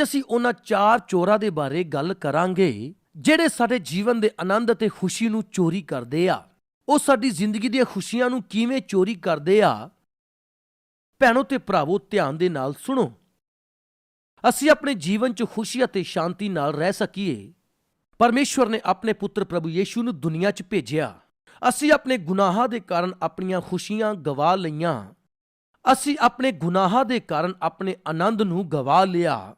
ਅੱਜ ਅਸੀਂ ਉਹਨਾਂ ਚਾਰ ਚੋਰਾਂ ਦੇ ਬਾਰੇ ਗੱਲ ਕਰਾਂਗੇ, ਜਿਹੜੇ ਸਾਡੇ ਜੀਵਨ ਦੇ ਆਨੰਦ ਅਤੇ ਖੁਸ਼ੀ ਨੂੰ ਚੋਰੀ ਕਰਦੇ ਆ। ਉਹ ਸਾਡੀ ਜ਼ਿੰਦਗੀ ਦੀਆਂ ਖੁਸ਼ੀਆਂ ਨੂੰ ਕਿਵੇਂ ਚੋਰੀ ਕਰਦੇ ਆ? ਭੈਣੋ ਤੇ ਭਰਾਵੋ, ਧਿਆਨ ਦੇ ਨਾਲ ਸੁਣੋ। ਅਸੀਂ ਆਪਣੇ ਜੀਵਨ 'ਚ ਖੁਸ਼ੀ ਅਤੇ ਸ਼ਾਂਤੀ ਨਾਲ ਰਹਿ ਸਕੀਏ। ਪਰਮੇਸ਼ਵਰ ਨੇ ਆਪਣੇ ਪੁੱਤਰ ਪ੍ਰਭੂ ਯੀਸ਼ੂ ਨੂੰ ਦੁਨੀਆ 'ਚ ਭੇਜਿਆ। ਅਸੀਂ ਆਪਣੇ ਗੁਨਾਹਾਂ ਦੇ ਕਾਰਨ ਆਪਣੀਆਂ ਖੁਸ਼ੀਆਂ ਗਵਾ ਲਈਆਂ। ਅਸੀਂ ਆਪਣੇ ਗੁਨਾਹਾਂ ਦੇ ਕਾਰਨ ਆਪਣੇ ਆਨੰਦ ਨੂੰ ਗਵਾ ਲਿਆ।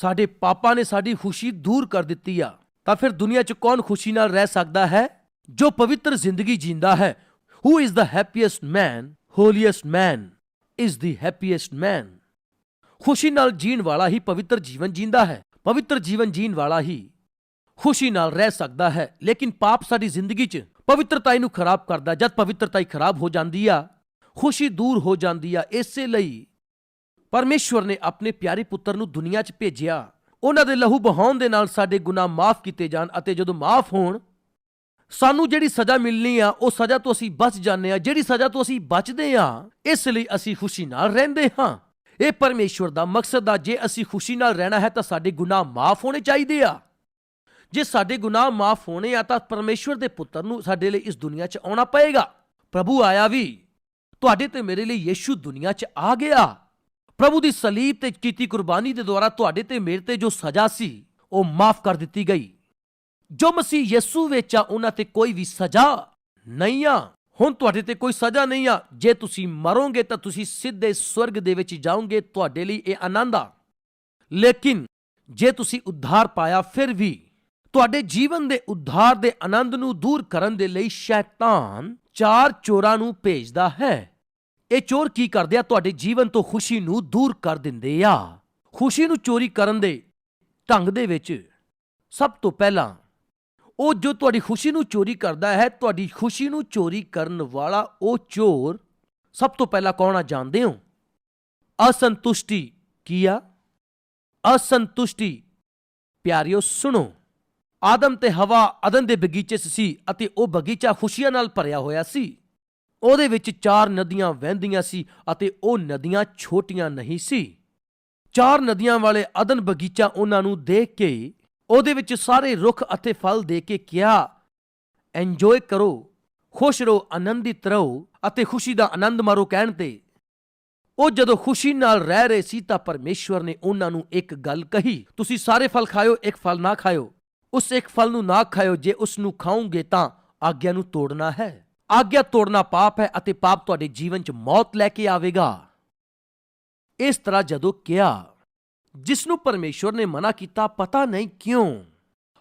ਸਾਡੇ ਪਾਪਾਂ ਨੇ ਸਾਡੀ ਖੁਸ਼ੀ ਦੂਰ ਕਰ ਦਿੱਤੀ ਆ, ਤਾਂ ਫਿਰ ਦੁਨੀਆ 'ਚ ਕੌਣ ਖੁਸ਼ੀ ਨਾਲ ਰਹਿ ਸਕਦਾ ਹੈ? ਜੋ ਪਵਿੱਤਰ ਜ਼ਿੰਦਗੀ ਜੀਂਦਾ ਹੈ who is the happiest man holiest man is the happiest man ਖੁਸ਼ੀ ਨਾਲ ਜੀਣ ਵਾਲਾ ਹੀ ਪਵਿੱਤਰ ਜੀਵਨ ਜੀਂਦਾ ਹੈ, ਪਵਿੱਤਰ ਜੀਵਨ ਜੀਣ ਵਾਲਾ ਹੀ ਖੁਸ਼ੀ ਨਾਲ ਰਹਿ ਸਕਦਾ ਹੈ, ਲੇਕਿਨ ਪਾਪ ਸਾਡੀ ਜ਼ਿੰਦਗੀ 'ਚ ਪਵਿੱਤਰਤਾ ਨੂੰ ਖਰਾਬ ਕਰਦਾ, ਜਦ ਪਵਿੱਤਰਤਾ ਖਰਾਬ ਹੋ ਜਾਂਦੀ ਆ, ਖੁਸ਼ੀ ਦੂਰ ਹੋ ਜਾਂਦੀ ਆ, ਇਸੇ ਲਈ ਪਰਮੇਸ਼ਵਰ ਨੇ ਆਪਣੇ ਪਿਆਰੇ ਪੁੱਤਰ ਨੂੰ ਦੁਨੀਆ 'ਚ ਭੇਜਿਆ। ਉਹਨਾਂ ਦੇ ਲਹੂ ਬਹਾਉਣ ਦੇ ਨਾਲ ਸਾਡੇ ਗੁਨਾਹ ਮਾਫ ਕੀਤੇ ਜਾਣ ਅਤੇ ਜਦੋਂ ਮਾਫ ਹੋਣ, ਸਾਨੂੰ ਜਿਹੜੀ ਸਜ਼ਾ ਮਿਲਣੀ ਆ, ਉਹ ਸਜ਼ਾ ਤੋਂ ਅਸੀਂ ਬਚ ਜਾਂਦੇ ਆ, ਜਿਹੜੀ ਸਜ਼ਾ ਤੋਂ ਅਸੀਂ ਬਚਦੇ ਆ, ਇਸ ਲਈ ਅਸੀਂ ਖੁਸ਼ੀ ਨਾਲ ਰਹਿੰਦੇ ਹਾਂ। ਇਹ ਪਰਮੇਸ਼ਵਰ ਦਾ ਮਕਸਦ ਆ, ਜੇ ਅਸੀਂ ਖੁਸ਼ੀ ਨਾਲ ਰਹਿਣਾ ਹੈ ਤਾਂ ਸਾਡੇ ਗੁਨਾਹ ਮਾਫ ਹੋਣੇ ਚਾਹੀਦੇ ਆ। ਜੇ ਸਾਡੇ ਗੁਨਾਹ ਮਾਫ ਹੋਣੇ ਆ ਤਾਂ ਪਰਮੇਸ਼ਵਰ ਦੇ ਪੁੱਤਰ ਨੂੰ ਸਾਡੇ ਲਈ ਇਸ ਦੁਨੀਆ 'ਚ ਆਉਣਾ ਪਏਗਾ। ਪ੍ਰਭੂ ਆਇਆ ਵੀ, ਤੁਹਾਡੇ ਤੇ ਮੇਰੇ ਲਈ ਯੀਸ਼ੂ ਦੁਨੀਆ 'ਚ ਆ ਗਿਆ। ਪ੍ਰਭੂ ਦੀ ਸਲੀਬ ਤੇ ਕੀਤੀ ਕੁਰਬਾਨੀ ਦੇ ਦੁਆਰਾ ਤੁਹਾਡੇ ਤੇ ਮੇਰੇ ਤੇ ਜੋ ਸਜ਼ਾ ਸੀ, ਉਹ ਮਾਫ ਕਰ ਦਿੱਤੀ ਗਈ। ਜੋ ਮਸੀਹ ਯਿਸੂ ਵਿੱਚ ਆ ਉਹਨਾਂ ਤੇ ਕੋਈ ਵੀ ਸਜ਼ਾ ਨਹੀਂ ਆ। ਹੁਣ ਤੁਹਾਡੇ ਤੇ ਕੋਈ ਸਜ਼ਾ ਨਹੀਂ ਆ। ਜੇ ਤੁਸੀਂ ਮਰੋਗੇ, ਤਾਂ ਤੁਸੀਂ ਸਿੱਧੇ ਸਵਰਗ ਦੇ ਵਿੱਚ ਜਾਓਗੇ। ਤੁਹਾਡੇ ਲਈ ਇਹ ਆਨੰਦ ਆ। ਲੇਕਿਨ ਜੇ ਤੁਸੀਂ ਉଦ୍ਧਾਰ ਪਾਇਆ, ਫਿਰ ਵੀ ਤੁਹਾਡੇ ਜੀਵਨ ਦੇ ਉଦ୍ਧਾਰ ਦੇ ਆਨੰਦ ਨੂੰ ਦੂਰ ਕਰਨ ਦੇ ਲਈ ਸ਼ੈਤਾਨ ਚਾਰ ਚੋਰਾਂ ਨੂੰ ਭੇਜਦਾ ਹੈ। ਇਹ ਚੋਰ ਕੀ ਕਰਦੇ ਆ? ਤੁਹਾਡੇ ਜੀਵਨ ਤੋਂ ਖੁਸ਼ੀ ਨੂੰ ਦੂਰ ਕਰ ਦਿੰਦੇ ਆ। ਖੁਸ਼ੀ ਨੂੰ ਚੋਰੀ ਕਰਨ ਦੇ ਢੰਗ ਦੇ ਵਿੱਚ ਸਭ ਤੋਂ ਪਹਿਲਾਂ ਉਹ ਜੋ ਤੁਹਾਡੀ ਖੁਸ਼ੀ ਨੂੰ ਚੋਰੀ ਕਰਦਾ ਹੈ, ਤੁਹਾਡੀ ਖੁਸ਼ੀ ਨੂੰ ਚੋਰੀ ਕਰਨ ਵਾਲਾ ਉਹ ਚੋਰ ਸਭ ਤੋਂ ਪਹਿਲਾਂ ਕੌਣ ਆ ਜਾਣਦੇ ਹੋ? ਅਸੰਤੁਸ਼ਟੀ ਕੀ ਆ? ਅਸੰਤੁਸ਼ਟੀ, ਪਿਆਰਿਓ ਸੁਣੋ। ਆਦਮ ਤੇ ਹਵਾ ਅਦਨ ਦੇ ਬਗੀਚੇ 'ਚ ਸੀ ਅਤੇ ਉਹ ਬਗੀਚਾ ਖੁਸ਼ੀਆਂ ਨਾਲ ਭਰਿਆ ਹੋਇਆ ਸੀ। ਉਹਦੇ ਵਿੱਚ ਚਾਰ ਨਦੀਆਂ ਵਹਿੰਦੀਆਂ ਸੀ ਅਤੇ ਉਹ ਨਦੀਆਂ ਛੋਟੀਆਂ ਨਹੀਂ ਸੀ। ਚਾਰ ਨਦੀਆਂ ਵਾਲੇ ਅਦਨ ਬਗੀਚਾ ਉਹਨਾਂ ਨੂੰ ਦੇਖ ਕੇ ਉਹਦੇ ਵਿੱਚ ਸਾਰੇ ਰੁੱਖ ਅਤੇ ਫਲ ਦੇ ਕੇ ਕਿਹਾ ਐਂਜੋਏ ਕਰੋ, ਖੁਸ਼ ਰਹੋ, ਆਨੰਦਿਤ ਰਹੋ ਅਤੇ ਖੁਸ਼ੀ ਦਾ ਆਨੰਦ ਮਾਰੋ ਕਹਿਣ ਤੇ। ਉਹ ਜਦੋਂ ਖੁਸ਼ੀ ਨਾਲ ਰਹਿ ਰਹੇ ਸੀ ਤਾਂ ਪਰਮੇਸ਼ਵਰ ਨੇ ਉਹਨਾਂ ਨੂੰ ਇੱਕ ਗੱਲ ਕਹੀ, ਤੁਸੀਂ ਸਾਰੇ ਫਲ ਖਾਇਓ, ਇੱਕ ਫਲ ਨਾ ਖਾਇਓ। ਉਸ ਇੱਕ ਫਲ ਨੂੰ ਨਾ ਖਾਇਓ, ਜੇ ਉਸ ਨੂੰ ਖਾਓਗੇ ਤਾਂ ਆਗਿਆ ਨੂੰ ਤੋੜਨਾ ਹੈ। ਆਗਿਆ ਤੋੜਨਾ ਪਾਪ ਹੈ ਅਤੇ ਪਾਪ ਤੁਹਾਡੇ ਜੀਵਨ 'ਚ ਮੌਤ ਲੈ ਕੇ ਆਵੇਗਾ। ਇਸ ਤਰ੍ਹਾਂ ਜਦੋਂ ਕਿਹਾ ਜਿਸ ਨੂੰ ਪਰਮੇਸ਼ਵਰ ਨੇ ਮਨਾ ਕੀਤਾ, ਪਤਾ ਨਹੀਂ ਕਿਉਂ?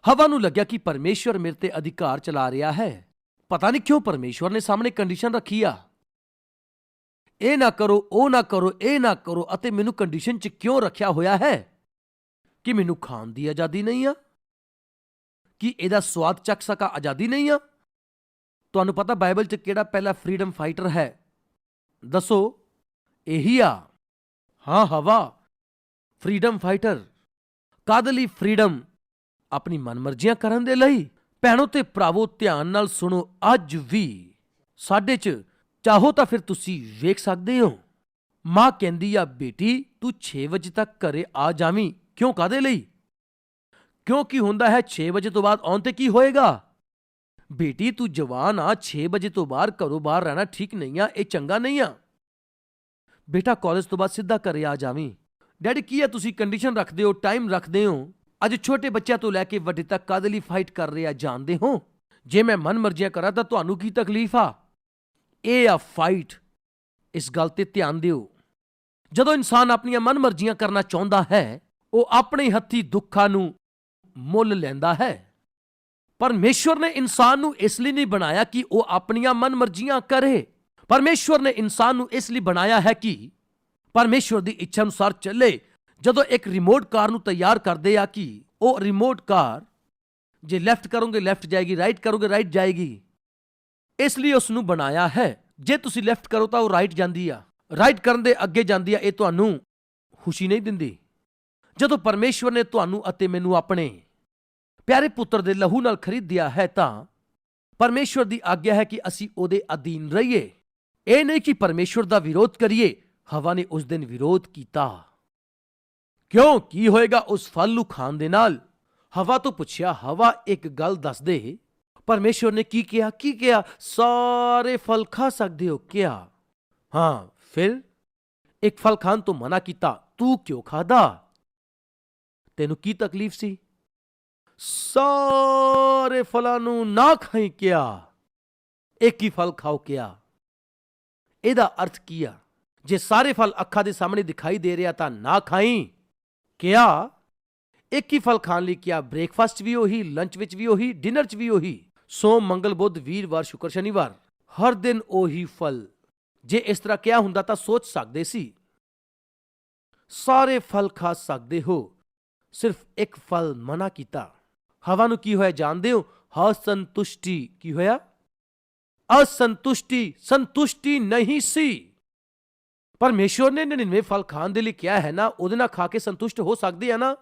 ਹਵਾ ਨੂੰ ਲੱਗਿਆ ਕਿ ਪਰਮੇਸ਼ਵਰ ਮੇਰੇ ਤੇ ਅਧਿਕਾਰ ਚਲਾ ਰਿਹਾ ਹੈ। ਪਤਾ ਨਹੀਂ ਕਿਉਂ ਪਰਮੇਸ਼ਵਰ ਨੇ ਸਾਹਮਣੇ ਕੰਡੀਸ਼ਨ ਰੱਖੀ ਆ। ਇਹ ਨਾ ਕਰੋ, ਉਹ ਨਾ ਕਰੋ, ਇਹ ਨਾ ਕਰੋ ਅਤੇ ਮੈਨੂੰ ਕੰਡੀਸ਼ਨ 'ਚ ਕਿਉਂ ਰੱਖਿਆ ਹੋਇਆ ਹੈ? ਕਿ ਮੈਨੂੰ ਖਾਣ ਦੀ ਆਜ਼ਾਦੀ ਨਹੀਂ ਆ? ਕਿ ਇਹਦਾ ਸਵਾਦ ਚੱਖ ਸਕਾ, ਆਜ਼ਾਦੀ ਨਹੀਂ ਆ? ਤੁਹਾਨੂੰ ਪਤਾ ਬਾਈਬਲ 'ਚ ਕਿਹੜਾ ਪਹਿਲਾ ਫਰੀडम ਫਾਈਟਰ ਹੈ? ਦੱਸੋ। ਇਹੀ ਆ। ਹਾਂ, ਹਵਾ। ਫਰੀडम ਫਾਈਟਰ ਕਦ ਲਈ ਫਰੀडम ਆਪਣੀ ਮਨਮਰਜ਼ੀਆਂ ਕਰਨ ਦੇ ਲਈ। ਭੈਣੋ ਤੇ ਭਰਾਵੋ, ਧਿਆਨ ਨਾਲ ਸੁਣੋ, ਅੱਜ ਵੀ। ਸਾਡੇ 'ਚ ਚਾਹੋ ਤਾਂ ਫਿਰ ਤੁਸੀਂ ਵੇਖ ਸਕਦੇ ਹੋ। ਮਾਂ ਕਹਿੰਦੀ ਆ, ਬੇਟੀ, ਤੂੰ 6 ਵਜੇ ਤੱਕ ਘਰੇ ਆ ਜਾਵੀਂ। ਕਿਉਂ ਕਾਦੇ ਲਈ? ਕਿਉਂਕਿ ਹੁੰਦਾ ਹੈ 6 ਵਜੇ ਤੋਂ ਬਾਅਦ ਆਉਣ ਤੇ ਕੀ ਹੋਏਗਾ? ਬੇਟੀ, ਤੂੰ ਜਵਾਨ ਆ 6 ਵਜੇ ਤੋਂ ਬਾਅਦ ਘਰੋਂ ਬਾਹਰ ਰਹਿਣਾ ਠੀਕ ਨਹੀਂ ਆ, ਇਹ ਚੰਗਾ ਨਹੀਂ ਆ। ਬੇਟਾ ਕਾਲਜ ਤੋਂ ਬਾਅਦ ਸਿੱਧਾ ਘਰੇ ਆ ਜਾਵੀਂ। ਡੈਡੀ, ਕੀ ਆ ਤੁਸੀਂ ਕੰਡੀਸ਼ਨ ਰੱਖਦੇ ਹੋ ਟਾਈਮ ਰੱਖਦੇ ਹੋ? ਅੱਜ ਛੋਟੇ ਬੱਚਿਆਂ ਤੋਂ ਲੈ ਕੇ ਵੱਡੇ ਤੱਕ ਕਾਦੇ ਲਈ ਫਾਈਟ ਕਰ ਰਹੇ ਆ, ਜਾਣਦੇ ਹੋ? ਜੇ ਮੈਂ ਮਨ ਮਰਜ਼ੀਆਂ ਕਰਾਂ ਤਾਂ ਤੁਹਾਨੂੰ ਕੀ ਤਕਲੀਫ ਆ? ਇਹ ਆ ਫਾਈਟ ਇਸ ਗੱਲ ਤੇ ਧਿਆਨ ਦਿਓ। ਜਦੋਂ ਇਨਸਾਨ ਆਪਣੀਆਂ ਮਨ ਮਰਜ਼ੀਆਂ ਕਰਨਾ ਚਾਹੁੰਦਾ ਹੈ, ਉਹ ਆਪਣੇ ਹੱਥੀ ਦੁੱਖਾਂ ਨੂੰ ਮੁੱਲ ਲੈਂਦਾ ਹੈ। ਪਰਮੇਸ਼ਵਰ ਨੇ ਇਨਸਾਨ ਨੂੰ ਇਸ ਲਈ ਨਹੀਂ ਬਣਾਇਆ ਕਿ ਉਹ ਆਪਣੀਆਂ ਮਨ ਮਰਜ਼ੀਆਂ ਕਰੇ। ਪਰਮੇਸ਼ਵਰ ਨੇ ਇਨਸਾਨ ਨੂੰ ਇਸ ਲਈ ਬਣਾਇਆ ਹੈ ਕਿ ਪਰਮੇਸ਼ਵਰ ਦੀ ਇੱਛਾ ਅਨੁਸਾਰ ਚੱਲੇ। ਜਦੋਂ ਇੱਕ ਰਿਮੋਟ ਕਾਰ ਨੂੰ ਤਿਆਰ ਕਰਦੇ ਆ ਕਿ ਉਹ ਰਿਮੋਟ ਕਾਰ ਜੇ ਲੈਫਟ ਕਰੋਗੇ ਲੈਫਟ ਜਾਏਗੀ ਰਾਈਟ ਕਰੋਗੇ ਰਾਈਟ ਜਾਏਗੀ। ਇਸ ਲਈ ਉਸ ਨੂੰ ਬਣਾਇਆ ਹੈ। ਜੇ ਤੁਸੀਂ ਲੈਫਟ ਕਰੋ ਤਾਂ ਉਹ ਰਾਈਟ ਜਾਂਦੀ ਆ। ਰਾਈਟ ਕਰਨ ਦੇ ਅੱਗੇ ਜਾਂਦੀ ਆ, ਇਹ ਤੁਹਾਨੂੰ ਖੁਸ਼ੀ ਨਹੀਂ ਦਿੰਦੀ। ਜਦੋਂ ਪਰਮੇਸ਼ਵਰ ਨੇ ਤੁਹਾਨੂੰ ਅਤੇ ਮੈਨੂੰ ਆਪਣੇ ਪਿਆਰੇ ਪੁੱਤਰ ਦੇ ਲਹੂ ਨਾਲ ਖਰੀਦਿਆ ਹੈ ਤਾਂ ਪਰਮੇਸ਼ਵਰ ਦੀ ਆਗਿਆ ਹੈ ਕਿ ਅਸੀਂ ਉਹਦੇ ਅਧੀਨ ਰਹੀਏ। ਇਹ ਨਹੀਂ ਕਿ ਪਰਮੇਸ਼ਵਰ ਦਾ ਵਿਰੋਧ ਕਰੀਏ। ਹਵਾ ਨੇ ਉਸ ਦਿਨ ਵਿਰੋਧ ਕੀਤਾ। ਕਿਉਂ? ਕੀ ਹੋਏਗਾ ਉਸ ਫਲ ਨੂੰ ਖਾਣ ਦੇ ਨਾਲ? ਹਵਾ ਤੋਂ ਪੁੱਛਿਆ, ਹਵਾ ਇੱਕ ਗੱਲ ਦੱਸ ਦੇ ਪਰਮੇਸ਼ਵਰ ਨੇ ਕੀ ਕਿਹਾ? ਕੀ ਕਿਹਾ? ਸਾਰੇ ਫਲ ਖਾ ਸਕਦੇ ਹੋ, ਕਿਹਾ। ਹਾਂ, ਫਿਰ? ਇੱਕ ਫਲ ਖਾਣ ਤੋਂ ਮਨਾ ਕੀਤਾ, ਤੂੰ ਕਿਉਂ ਖਾਦਾ ਤੈਨੂੰ ਕੀ ਤਕਲੀਫ ਸੀ? ਸਾਰੇ ਫਲਾਂ ਨੂੰ ਨਾ ਖਾਈ ਕਿਆ, ਇੱਕ ਹੀ ਫਲ ਖਾਓ ਕਿਹਾ ਇਹਦਾ ਅਰਥ ਕੀ ਆ? ਜੇ ਸਾਰੇ ਫਲ ਅੱਖਾਂ ਦੇ ਸਾਹਮਣੇ ਦਿਖਾਈ ਦੇ ਰਿਹਾ ਤਾਂ ਨਾ ਖਾਈ ਕਿਹਾ ਇੱਕ ਹੀ ਫਲ ਖਾਣ ਲਈ ਕਿਹਾ ਬ੍ਰੇਕਫਾਸਟ ਵੀ ਉਹੀ, ਲੰਚ ਵਿੱਚ ਵੀ ਉਹੀ, ਡਿਨਰ 'ਚ ਵੀ ਉਹੀ। ਸੋਮ, ਮੰਗਲ, ਬੁੱਧ ਵੀਰਵਾਰ ਸ਼ੁੱਕਰ, ਸ਼ਨੀਵਾਰ। ਹਰ ਦਿਨ ਉਹੀ ਫਲ। ਜੇ ਇਸ ਤਰ੍ਹਾਂ ਕਿਹਾ ਹੁੰਦਾ ਤਾਂ ਸੋਚ ਸਕਦੇ ਸੀ। ਸਾਰੇ ਫਲ ਖਾ ਸਕਦੇ ਹੋ। ਸਿਰਫ ਇੱਕ ਫਲ ਮਨਾ ਕੀਤਾ। ਹਵਾ ਨੂੰ ਕੀ ਹੋਇਆ ਜਾਣਦੇ ਹੋ? ਅਸੰਤੁਸ਼ਟੀ ਕੀ ਹੋਇਆ? ਅਸੰਤੁਸ਼ਟੀ, ਸੰਤੁਸ਼ਟੀ ਨਹੀਂ ਸੀ। ਪਰਮੇਸ਼ਵਰ ਨੇ 99 ਫਲ ਖਾਣ ਦੇ ਲਈ ਕਿਹਾ ਹੈ ਨਾ, ਉਹਦੇ ਨਾਲ ਖਾ ਕੇ ਸੰਤੁਸ਼ਟ ਹੋ ਸਕਦੇ ਆ ਨਾ?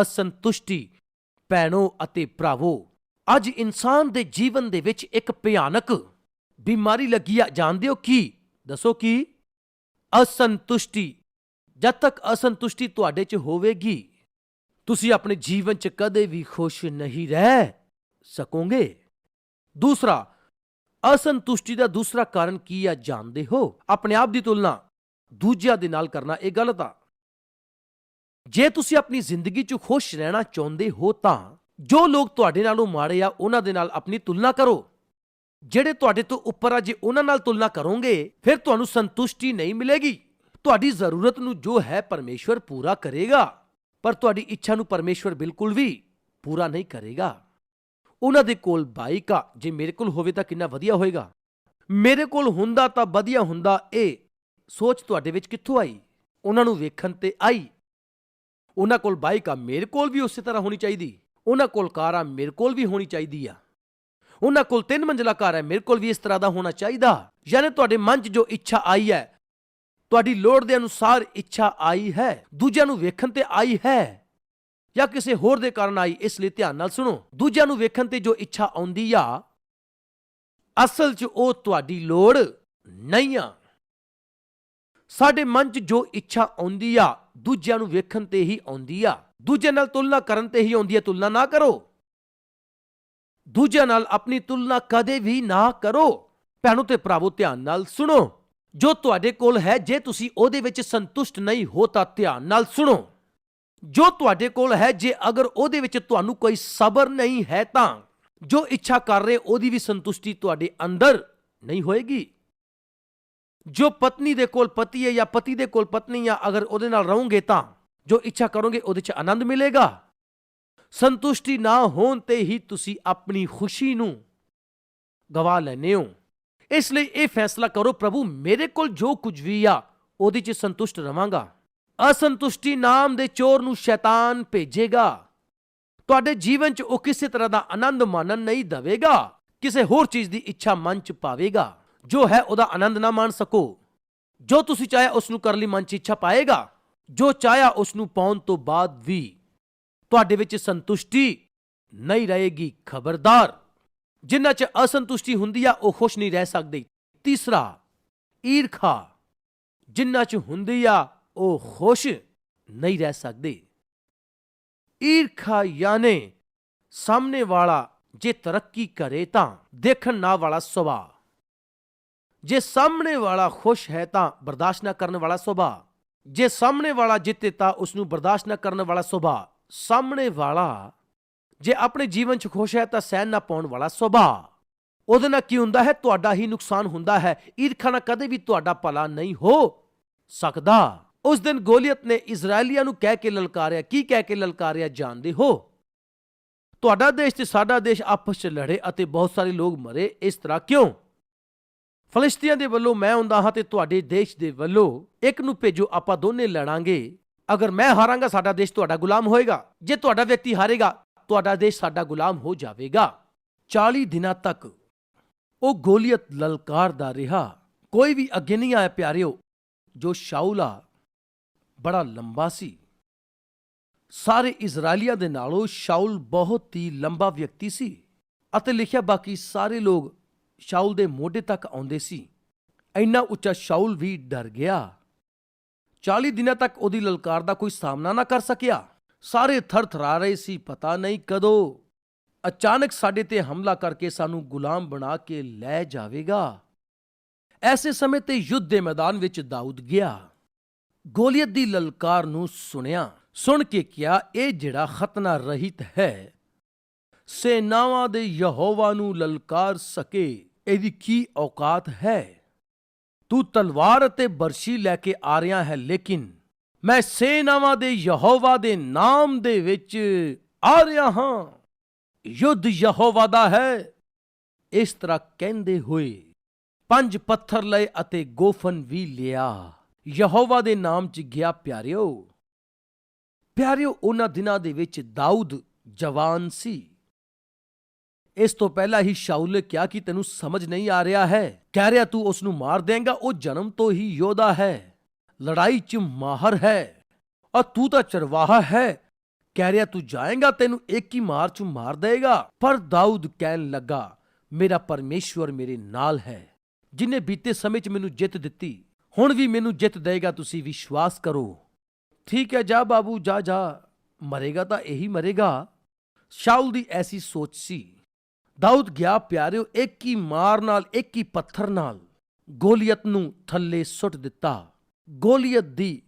ਅਸੰਤੁਸ਼ਟੀ, ਭੈਣੋ ਅਤੇ ਭਰਾਵੋ, ਅੱਜ ਇਨਸਾਨ ਦੇ ਜੀਵਨ ਦੇ ਵਿੱਚ ਇੱਕ ਭਿਆਨਕ ਬਿਮਾਰੀ ਲੱਗੀ ਆ, ਜਾਣਦੇ ਹੋ ਕੀ? ਦੱਸੋ ਕੀ? ਅਸੰਤੁਸ਼ਟੀ, ਜਦ ਤੱਕ ਅਸੰਤੁਸ਼ਟੀ ਤੁਹਾਡੇ 'ਚ ਹੋਵੇਗੀ ਤੁਸੀਂ ਆਪਣੇ ਜੀਵਨ 'ਚ ਕਦੇ ਵੀ ਖੁਸ਼ ਨਹੀਂ ਰਹਿ ਸਕੋਗੇ। ਦੂਸਰਾ, ਅਸੰਤੁਸ਼ਟੀ ਦਾ ਦੂਸਰਾ ਕਾਰਨ ਕੀ ਆ ਜਾਣਦੇ ਹੋ? ਆਪਣੇ ਆਪ ਦੀ ਤੁਲਨਾ ਦੂਜਿਆਂ ਦੇ ਨਾਲ ਕਰਨਾ ਇਹ ਗਲਤ ਆ। ਜੇ ਤੁਸੀਂ ਆਪਣੀ ਜ਼ਿੰਦਗੀ 'ਚ ਖੁਸ਼ ਰਹਿਣਾ ਚਾਹੁੰਦੇ ਹੋ ਤਾਂ ਜੋ ਲੋਕ ਤੁਹਾਡੇ ਨਾਲੋਂ ਮਾੜੇ ਆ, ਉਹਨਾਂ ਦੇ ਨਾਲ ਆਪਣੀ ਤੁਲਨਾ ਕਰੋ। ਜਿਹੜੇ ਤੁਹਾਡੇ ਤੋਂ ਉੱਪਰ ਆ, ਜੇ ਉਹਨਾਂ ਨਾਲ ਤੁਲਨਾ ਕਰੋਗੇ, ਫਿਰ ਤੁਹਾਨੂੰ ਸੰਤੁਸ਼ਟੀ ਨਹੀਂ ਮਿਲੇਗੀ। ਤੁਹਾਡੀ ਜ਼ਰੂਰਤ ਨੂੰ ਜੋ ਹੈ, ਪਰਮੇਸ਼ਵਰ ਪੂਰਾ ਕਰੇਗਾ। ਪਰ ਤੁਹਾਡੀ ਇੱਛਾ ਨੂੰ ਪਰਮੇਸ਼ਵਰ ਬਿਲਕੁਲ ਵੀ ਪੂਰਾ ਨਹੀਂ ਕਰੇਗਾ। ਉਹਨਾਂ ਦੇ ਕੋਲ ਬਾਈਕ ਆ। ਜੇ ਮੇਰੇ ਕੋਲ ਹੋਵੇ ਤਾਂ ਕਿੰਨਾ ਵਧੀਆ ਹੋਏਗਾ। ਮੇਰੇ ਕੋਲ ਹੁੰਦਾ ਤਾਂ ਵਧੀਆ ਹੁੰਦਾ। ਇਹ ਸੋਚ ਤੁਹਾਡੇ ਵਿੱਚ ਕਿੱਥੋਂ ਆਈ? ਉਹਨਾਂ ਨੂੰ ਵੇਖਣ ਤੇ ਆਈ। ਉਹਨਾਂ ਕੋਲ ਬਾਈਕ ਆ। ਮੇਰੇ ਕੋਲ ਵੀ ਉਸੇ ਤਰ੍ਹਾਂ ਹੋਣੀ ਚਾਹੀਦੀ। ਉਹਨਾਂ ਕੋਲ ਕਾਰ ਆ। ਮੇਰੇ ਕੋਲ ਵੀ ਹੋਣੀ ਚਾਹੀਦੀ ਆ। ਉਹਨਾਂ ਕੋਲ ਤਿੰਨ ਮੰਜ਼ਲਾ ਘਰ ਹੈ ਮੇਰੇ ਕੋਲ ਵੀ ਇਸ ਤਰ੍ਹਾਂ ਦਾ ਹੋਣਾ ਚਾਹੀਦਾ। ਯਾਨੀ ਤੁਹਾਡੇ ਮਨ 'ਚ ਜੋ ਇੱਛਾ ਆਈ ਹੈ ਤੁਹਾਡੀ ਲੋੜ ਦੇ ਅਨੁਸਾਰ ਇੱਛਾ ਆਈ ਹੈ, ਦੂਜਿਆਂ ਨੂੰ ਵੇਖਣ ਤੇ ਆਈ ਹੈ, ਜਾਂ ਕਿਸੇ ਹੋਰ ਦੇ ਕਾਰਨ ਆਈ, ਇਸ ਲਈ ਧਿਆਨ ਨਾਲ ਸੁਣੋ। ਦੂਜਿਆਂ ਨੂੰ ਵੇਖਣ ਤੇ ਜੋ ਇੱਛਾ ਆਉਂਦੀ ਆ, ਅਸਲ 'ਚ ਉਹ ਤੁਹਾਡੀ ਲੋੜ ਨਹੀਂ ਆ। ਸਾਡੇ ਮਨ 'ਚ ਜੋ ਇੱਛਾ ਆਉਂਦੀ ਆ, ਦੂਜਿਆਂ ਨੂੰ ਵੇਖਣ ਤੇ ਹੀ ਆਉਂਦੀ ਆ। ਦੂਜੇ ਨਾਲ ਤੁਲਨਾ ਕਰਨ ਤੇ ਹੀ ਆਉਂਦੀ ਆ, ਤੁਲਨਾ ਨਾ ਕਰੋ। ਦੂਜਿਆਂ ਨਾਲ ਆਪਣੀ ਤੁਲਨਾ ਕਦੇ ਵੀ ਨਾ ਕਰੋ। ਭੈਣੋ ਤੇ ਭਰਾਵੋ, ਧਿਆਨ ਨਾਲ ਸੁਣੋ। ਜੋ ਤੁਹਾਡੇ ਕੋਲ ਹੈ, ਜੇ ਤੁਸੀਂ ਉਹਦੇ ਵਿੱਚ ਸੰਤੁਸ਼ਟ ਨਹੀਂ ਹੋ ਤਾਂ ਧਿਆਨ ਨਾਲ ਸੁਣੋ। ਜੋ ਤੁਹਾਡੇ ਕੋਲ ਹੈ, ਜੇ ਅਗਰ ਉਹਦੇ ਵਿੱਚ ਤੁਹਾਨੂੰ ਕੋਈ ਸਬਰ ਨਹੀਂ ਹੈ ਤਾਂ, ਜੋ ਇੱਛਾ ਕਰ ਰਹੇ, ਉਹਦੀ ਵੀ ਸੰਤੁਸ਼ਟੀ ਤੁਹਾਡੇ ਅੰਦਰ ਨਹੀਂ ਹੋਏਗੀ। ਜੋ ਪਤਨੀ ਦੇ ਕੋਲ ਪਤੀ ਹੈ ਜਾਂ ਪਤੀ ਦੇ ਕੋਲ ਪਤਨੀ ਆ, ਅਗਰ ਉਹਦੇ ਨਾਲ ਰਹੋਗੇ ਤਾਂ, ਜੋ ਇੱਛਾ ਕਰੋਗੇ, ਉਹਦੇ 'ਚ ਆਨੰਦ ਮਿਲੇਗਾ। ਸੰਤੁਸ਼ਟੀ ਨਾ ਹੋਣ ਤੇ ਹੀ ਤੁਸੀਂ ਆਪਣੀ ਖੁਸ਼ੀ ਨੂੰ ਗਵਾ ਲੈਨੇ ਹੋ। ਇਸ ਲਈ ਇਹ ਫੈਸਲਾ ਕਰੋ, ਪ੍ਰਭੂ, ਮੇਰੇ ਕੋਲ ਜੋ ਕੁਝ ਵੀ ਆ, ਉਹਦੇ 'ਚ ਸੰਤੁਸ਼ਟ ਰਵਾਂਗਾ। ਅਸੰਤੁਸ਼ਟੀ ਨਾਮ ਦੇ ਚੋਰ ਨੂੰ ਸ਼ੈਤਾਨ ਭੇਜੇਗਾ। ਤੁਹਾਡੇ ਜੀਵਨ 'ਚ ਉਹ ਕਿਸੇ ਤਰ੍ਹਾਂ ਦਾ ਆਨੰਦ ਮਾਣਨ ਨਹੀਂ ਦੇਵੇਗਾ। ਕਿਸੇ ਹੋਰ ਚੀਜ਼ ਦੀ ਇੱਛਾ ਮਨ 'ਚ ਪਾਵੇਗਾ। ਜੋ ਹੈ, ਉਹਦਾ ਆਨੰਦ ਨਾ ਮਾਣ ਸਕੋ। ਜੋ ਤੁਸੀਂ ਚਾਹਿਆ ਉਸ ਨੂੰ ਕਰਨ ਲਈ ਮਨ 'ਚ ਇੱਛਾ ਪਾਏਗਾ। ਜੋ ਚਾਹਿਆ ਉਸ ਨੂੰ ਪਾਉਣ ਤੋਂ ਬਾਅਦ ਵੀ ਤੁਹਾਡੇ ਵਿੱਚ ਸੰਤੁਸ਼ਟੀ ਨਹੀਂ ਰਹੇਗੀ। ਖਬਰਦਾਰ। ਜਿਨ੍ਹਾਂ 'ਚ ਅਸੰਤੁਸ਼ਟੀ ਹੁੰਦੀ ਆ, ਉਹ ਖੁਸ਼ ਨਹੀਂ ਰਹਿ ਸਕਦੇ। ਤੀਸਰਾ, ਈਰਖਾ। ਜਿਨ੍ਹਾਂ 'ਚ ਹੁੰਦੀ ਆ, ਉਹ ਖੁਸ਼ ਨਹੀਂ ਰਹਿ ਸਕਦੇ। ਈਰਖਾ ਯਾਨੀ ਸਾਹਮਣੇ ਵਾਲਾ ਜੇ ਤਰੱਕੀ ਕਰੇ ਤਾਂ ਦੇਖਣ ਨਾ ਵਾਲਾ ਸੁਭਾਅ। ਜੇ ਸਾਹਮਣੇ ਵਾਲਾ ਖੁਸ਼ ਹੈ ਤਾਂ ਬਰਦਾਸ਼ਤ ਨਾ ਕਰਨ ਵਾਲਾ ਸੁਭਾਅ। ਜੇ ਸਾਹਮਣੇ ਵਾਲਾ ਜਿੱਤੇ ਤਾਂ ਉਸ ਨੂੰ ਬਰਦਾਸ਼ਤ ਨਾ ਕਰਨ ਵਾਲਾ ਸੁਭਾਅ। ਸਾਹਮਣੇ ਵਾਲਾ ਜੇ ਆਪਣੇ ਜੀਵਨ 'ਚ ਖੁਸ਼ ਹੈ ਤਾਂ ਸਹਿਨ ਨਾ ਪਾਉਣ ਵਾਲਾ ਸੁਭਾਅ। ਉਹਦੇ ਨਾਲ ਕੀ ਹੁੰਦਾ ਹੈ? ਤੁਹਾਡਾ ਹੀ ਨੁਕਸਾਨ ਹੁੰਦਾ ਹੈ। ਈਰਖਾ ਨਾਲ ਕਦੇ ਵੀ ਤੁਹਾਡਾ ਭਲਾ ਨਹੀਂ ਹੋ ਸਕਦਾ। ਉਸ ਦਿਨ ਗੋਲੀਅਤ ਨੇ ਇਜ਼ਰਾਈਲੀਆਂ ਨੂੰ ਕਹਿ ਕੇ ਲਲਕਾਰਿਆ। ਕੀ ਕਹਿ ਕੇ ਲਲਕਾਰਿਆ ਜਾਣਦੇ ਹੋ? ਤੁਹਾਡਾ ਦੇਸ਼ ਤੇ ਸਾਡਾ ਦੇਸ਼ ਆਪਸ 'ਚ ਲੜੇ ਅਤੇ ਬਹੁਤ ਸਾਰੇ ਲੋਕ ਮਰੇ। ਇਸ ਤਰ੍ਹਾਂ ਕਿਉਂ? ਫਲਿਸਤੀਆਂ ਦੇ ਵੱਲੋਂ ਮੈਂ ਹੁੰਦਾ ਹਾਂ ਤੇ ਤੁਹਾਡੇ ਦੇਸ਼ ਦੇ ਵੱਲੋਂ ਇੱਕ ਨੂੰ ਭੇਜੋ, ਆਪਾਂ ਦੋਨੇ ਲੜਾਂਗੇ। ਅਗਰ ਮੈਂ ਹਾਰਾਂਗਾ, ਸਾਡਾ ਦੇਸ਼ ਤੁਹਾਡਾ ਗੁਲਾਮ ਹੋਏਗਾ। ਜੇ ਤੁਹਾਡਾ ਵਿਅਕਤੀ ਹਾਰੇਗਾ ਤੁਹਾਡਾ ਦੇਸ਼ ਸਾਡਾ ਗੁਲਾਮ ਹੋ ਜਾਵੇਗਾ। 40 ਦਿਨਾਂ ਤੱਕ ਉਹ ਗੋਲੀਅਤ ਲਲਕਾਰਦਾ ਰਿਹਾ। ਕੋਈ ਵੀ ਅੱਗੇ ਨਹੀਂ ਆਇਆ ਪਿਆਰਿਓ, ਜੋ ਸ਼ਾਉਲਾ ਬੜਾ ਲੰਬਾ ਸੀ। ਸਾਰੇ ਇਜ਼ਰਾਈਲੀਆਂ ਦੇ ਨਾਲੋਂ ਸ਼ਾਉਲ ਬਹੁਤ ਹੀ ਲੰਬਾ ਵਿਅਕਤੀ ਸੀ ਅਤੇ ਲਿਖਿਆ ਬਾਕੀ ਸਾਰੇ ਲੋਕ ਸ਼ਾਉਲ ਦੇ ਮੋਢੇ ਤੱਕ ਆਉਂਦੇ ਸੀ। ਇੰਨਾ ਉੱਚਾ ਸ਼ਾਉਲ ਵੀ ਡਰ ਗਿਆ। 40 ਦਿਨਾਂ ਤੱਕ ਉਹਦੀ ਲਲਕਾਰ ਦਾ ਕੋਈ ਸਾਹਮਣਾ ਨਾ ਕਰ ਸਕਿਆ। ਸਾਰੇ ਥਰਥਰਾ ਰਹੇ ਸੀ, ਪਤਾ ਨਹੀਂ ਕਦੋਂ। ਅਚਾਨਕ ਸਾਡੇ ਤੇ ਹਮਲਾ ਕਰਕੇ ਸਾਨੂੰ ਗੁਲਾਮ ਬਣਾ ਕੇ ਲੈ ਜਾਵੇਗਾ। ਐਸੇ ਸਮੇਂ ਤੇ ਯੁੱਧ ਦੇ ਮੈਦਾਨ ਵਿੱਚ ਦਾਊਦ ਗਿਆ। ਗੋਲੀਅਤ ਦੀ ਲਲਕਾਰ ਨੂੰ ਸੁਣਿਆ, ਸੁਣ ਕੇ ਕਿਹਾ, ਇਹ ਜਿਹੜਾ ਖਤਨਾ ਰਹਿਤ ਹੈ, ਸੇਨਾਵਾਂ ਦੇ ਯਹੋਵਾ ਨੂੰ ਲਲਕਾਰ ਸਕੇ, ਇਹਦੀ ਕੀ ਔਕਾਤ ਹੈ? ਤੂੰ ਤਲਵਾਰ ਅਤੇ ਬਰਸ਼ੀ ਲੈ ਕੇ ਆ ਰਿਹਾ ਹੈ, ਲੇਕਿਨ ਮੈਂ ਸੇਨਾਵਾਂ ਦੇ ਯਹੋਵਾ ਦੇ ਨਾਮ ਦੇ ਵਿੱਚ ਆ ਰਿਹਾ ਹਾਂ। ਯੁੱਧ ਯਹੋਵਾ ਦਾ ਹੈ। ਇਸ ਤਰ੍ਹਾਂ ਕਹਿੰਦੇ ਹੋਏ ਪੰਜ ਪੱਥਰ ਲਏ ਅਤੇ ਗੋਫਨ ਵੀ ਲਿਆ। ਯਹੋਵਾ ਦੇ ਨਾਮ 'ਚ ਗਿਆ ਪਿਆਰਿਓ। ਪਿਆਰਿਓ, ਉਹਨਾਂ ਦਿਨਾਂ ਦੇ ਵਿੱਚ ਦਾਊਦ ਜਵਾਨ ਸੀ। ਇਸ ਤੋਂ ਪਹਿਲਾਂ ਹੀ ਸ਼ਾਉਲ ਨੇ ਕਿਹਾ ਕਿ ਤੈਨੂੰ ਸਮਝ ਨਹੀਂ ਆ ਰਿਹਾ ਹੈ। ਕਹਿ ਰਿਹਾ, ਤੂੰ ਉਸ ਨੂੰ ਮਾਰ ਦੇਂਗਾ ਉਹ ਜਨਮ ਤੋਂ ਹੀ ਯੋਧਾ ਹੈ। ਲੜਾਈ 'ਚ ਮਾਹਰ ਹੈ। ਔਰ ਤੂੰ ਤਾਂ ਚਰਵਾਹਾ ਹੈ। ਕਹਿ ਰਿਹਾ ਤੂੰ ਜਾਏਗਾ, ਤੈਨੂੰ ਇੱਕ ਹੀ ਮਾਰ 'ਚ ਮਾਰ ਦੇਗਾ ਪਰ ਦਾਊਦ ਕਹਿਣ ਲੱਗਾ, ਮੇਰਾ ਪਰਮੇਸ਼ਵਰ ਮੇਰੇ ਨਾਲ ਹੈ। ਜਿਨੇ ਬੀਤੇ ਸਮੇਂ 'ਚ ਮੈਨੂੰ ਜਿੱਤ ਦਿੱਤੀ, ਹੁਣ ਵੀ ਮੈਨੂੰ ਜਿੱਤ ਦੇਗਾ ਤੁਸੀਂ ਵਿਸ਼ਵਾਸ ਕਰੋ। ਠੀਕ ਹੈ, ਜਾ ਬਾਬੂ, ਜਾ ਜਾ। ਮਰੇਗਾ ਤਾਂ ਇਹੀ ਮਰੇਗਾ। ਸ਼ਾਉਲ ਦੀ ਐਸੀ ਸੋਚ ਸੀ। ਦਾਊਦ ਗਿਆ, ਪਿਆਰਿਓ, ਇੱਕ ਹੀ ਮਾਰ ਨਾਲ, ਇੱਕ ਹੀ ਪੱਥਰ ਨਾਲ। ਗੋਲੀਅਤ ਨੂੰ ਥੱਲੇ ਸੁੱਟ ਦਿੱਤਾ। ਗੋਲੀਅਤ ਦੀ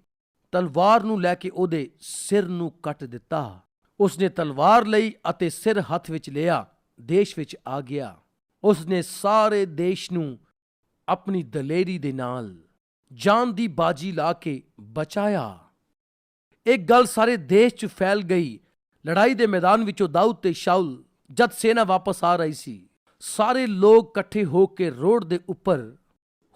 ਤਲਵਾਰ ਨੂੰ ਲੈ ਕੇ ਉਹਦੇ ਸਿਰ ਨੂੰ ਕੱਟ ਦਿੱਤਾ। ਉਸਨੇ ਤਲਵਾਰ ਲਈ ਅਤੇ ਸਿਰ ਹੱਥ ਵਿੱਚ ਲਿਆ, ਦੇਸ਼ ਵਿੱਚ ਆ ਗਿਆ। ਉਸਨੇ ਸਾਰੇ ਦੇਸ਼ ਨੂੰ ਆਪਣੀ ਦਲੇਰੀ ਦੇ ਨਾਲ ਜਾਨ ਦੀ ਬਾਜੀ ਲਾ ਕੇ ਬਚਾਇਆ। ਇੱਕ ਗੱਲ ਸਾਰੇ ਦੇਸ਼ 'ਚ ਫੈਲ ਗਈ। ਲੜਾਈ ਦੇ ਮੈਦਾਨ ਵਿੱਚੋਂ ਦਾਊਦ ਤੇ ਸ਼ਾਉਲ ਜਦ ਸੈਨਾ ਵਾਪਸ ਆ ਰਹੀ ਸੀ, ਸਾਰੇ ਲੋਕ ਇਕੱਠੇ ਹੋ ਕੇ ਰੋਡ ਦੇ ਉੱਪਰ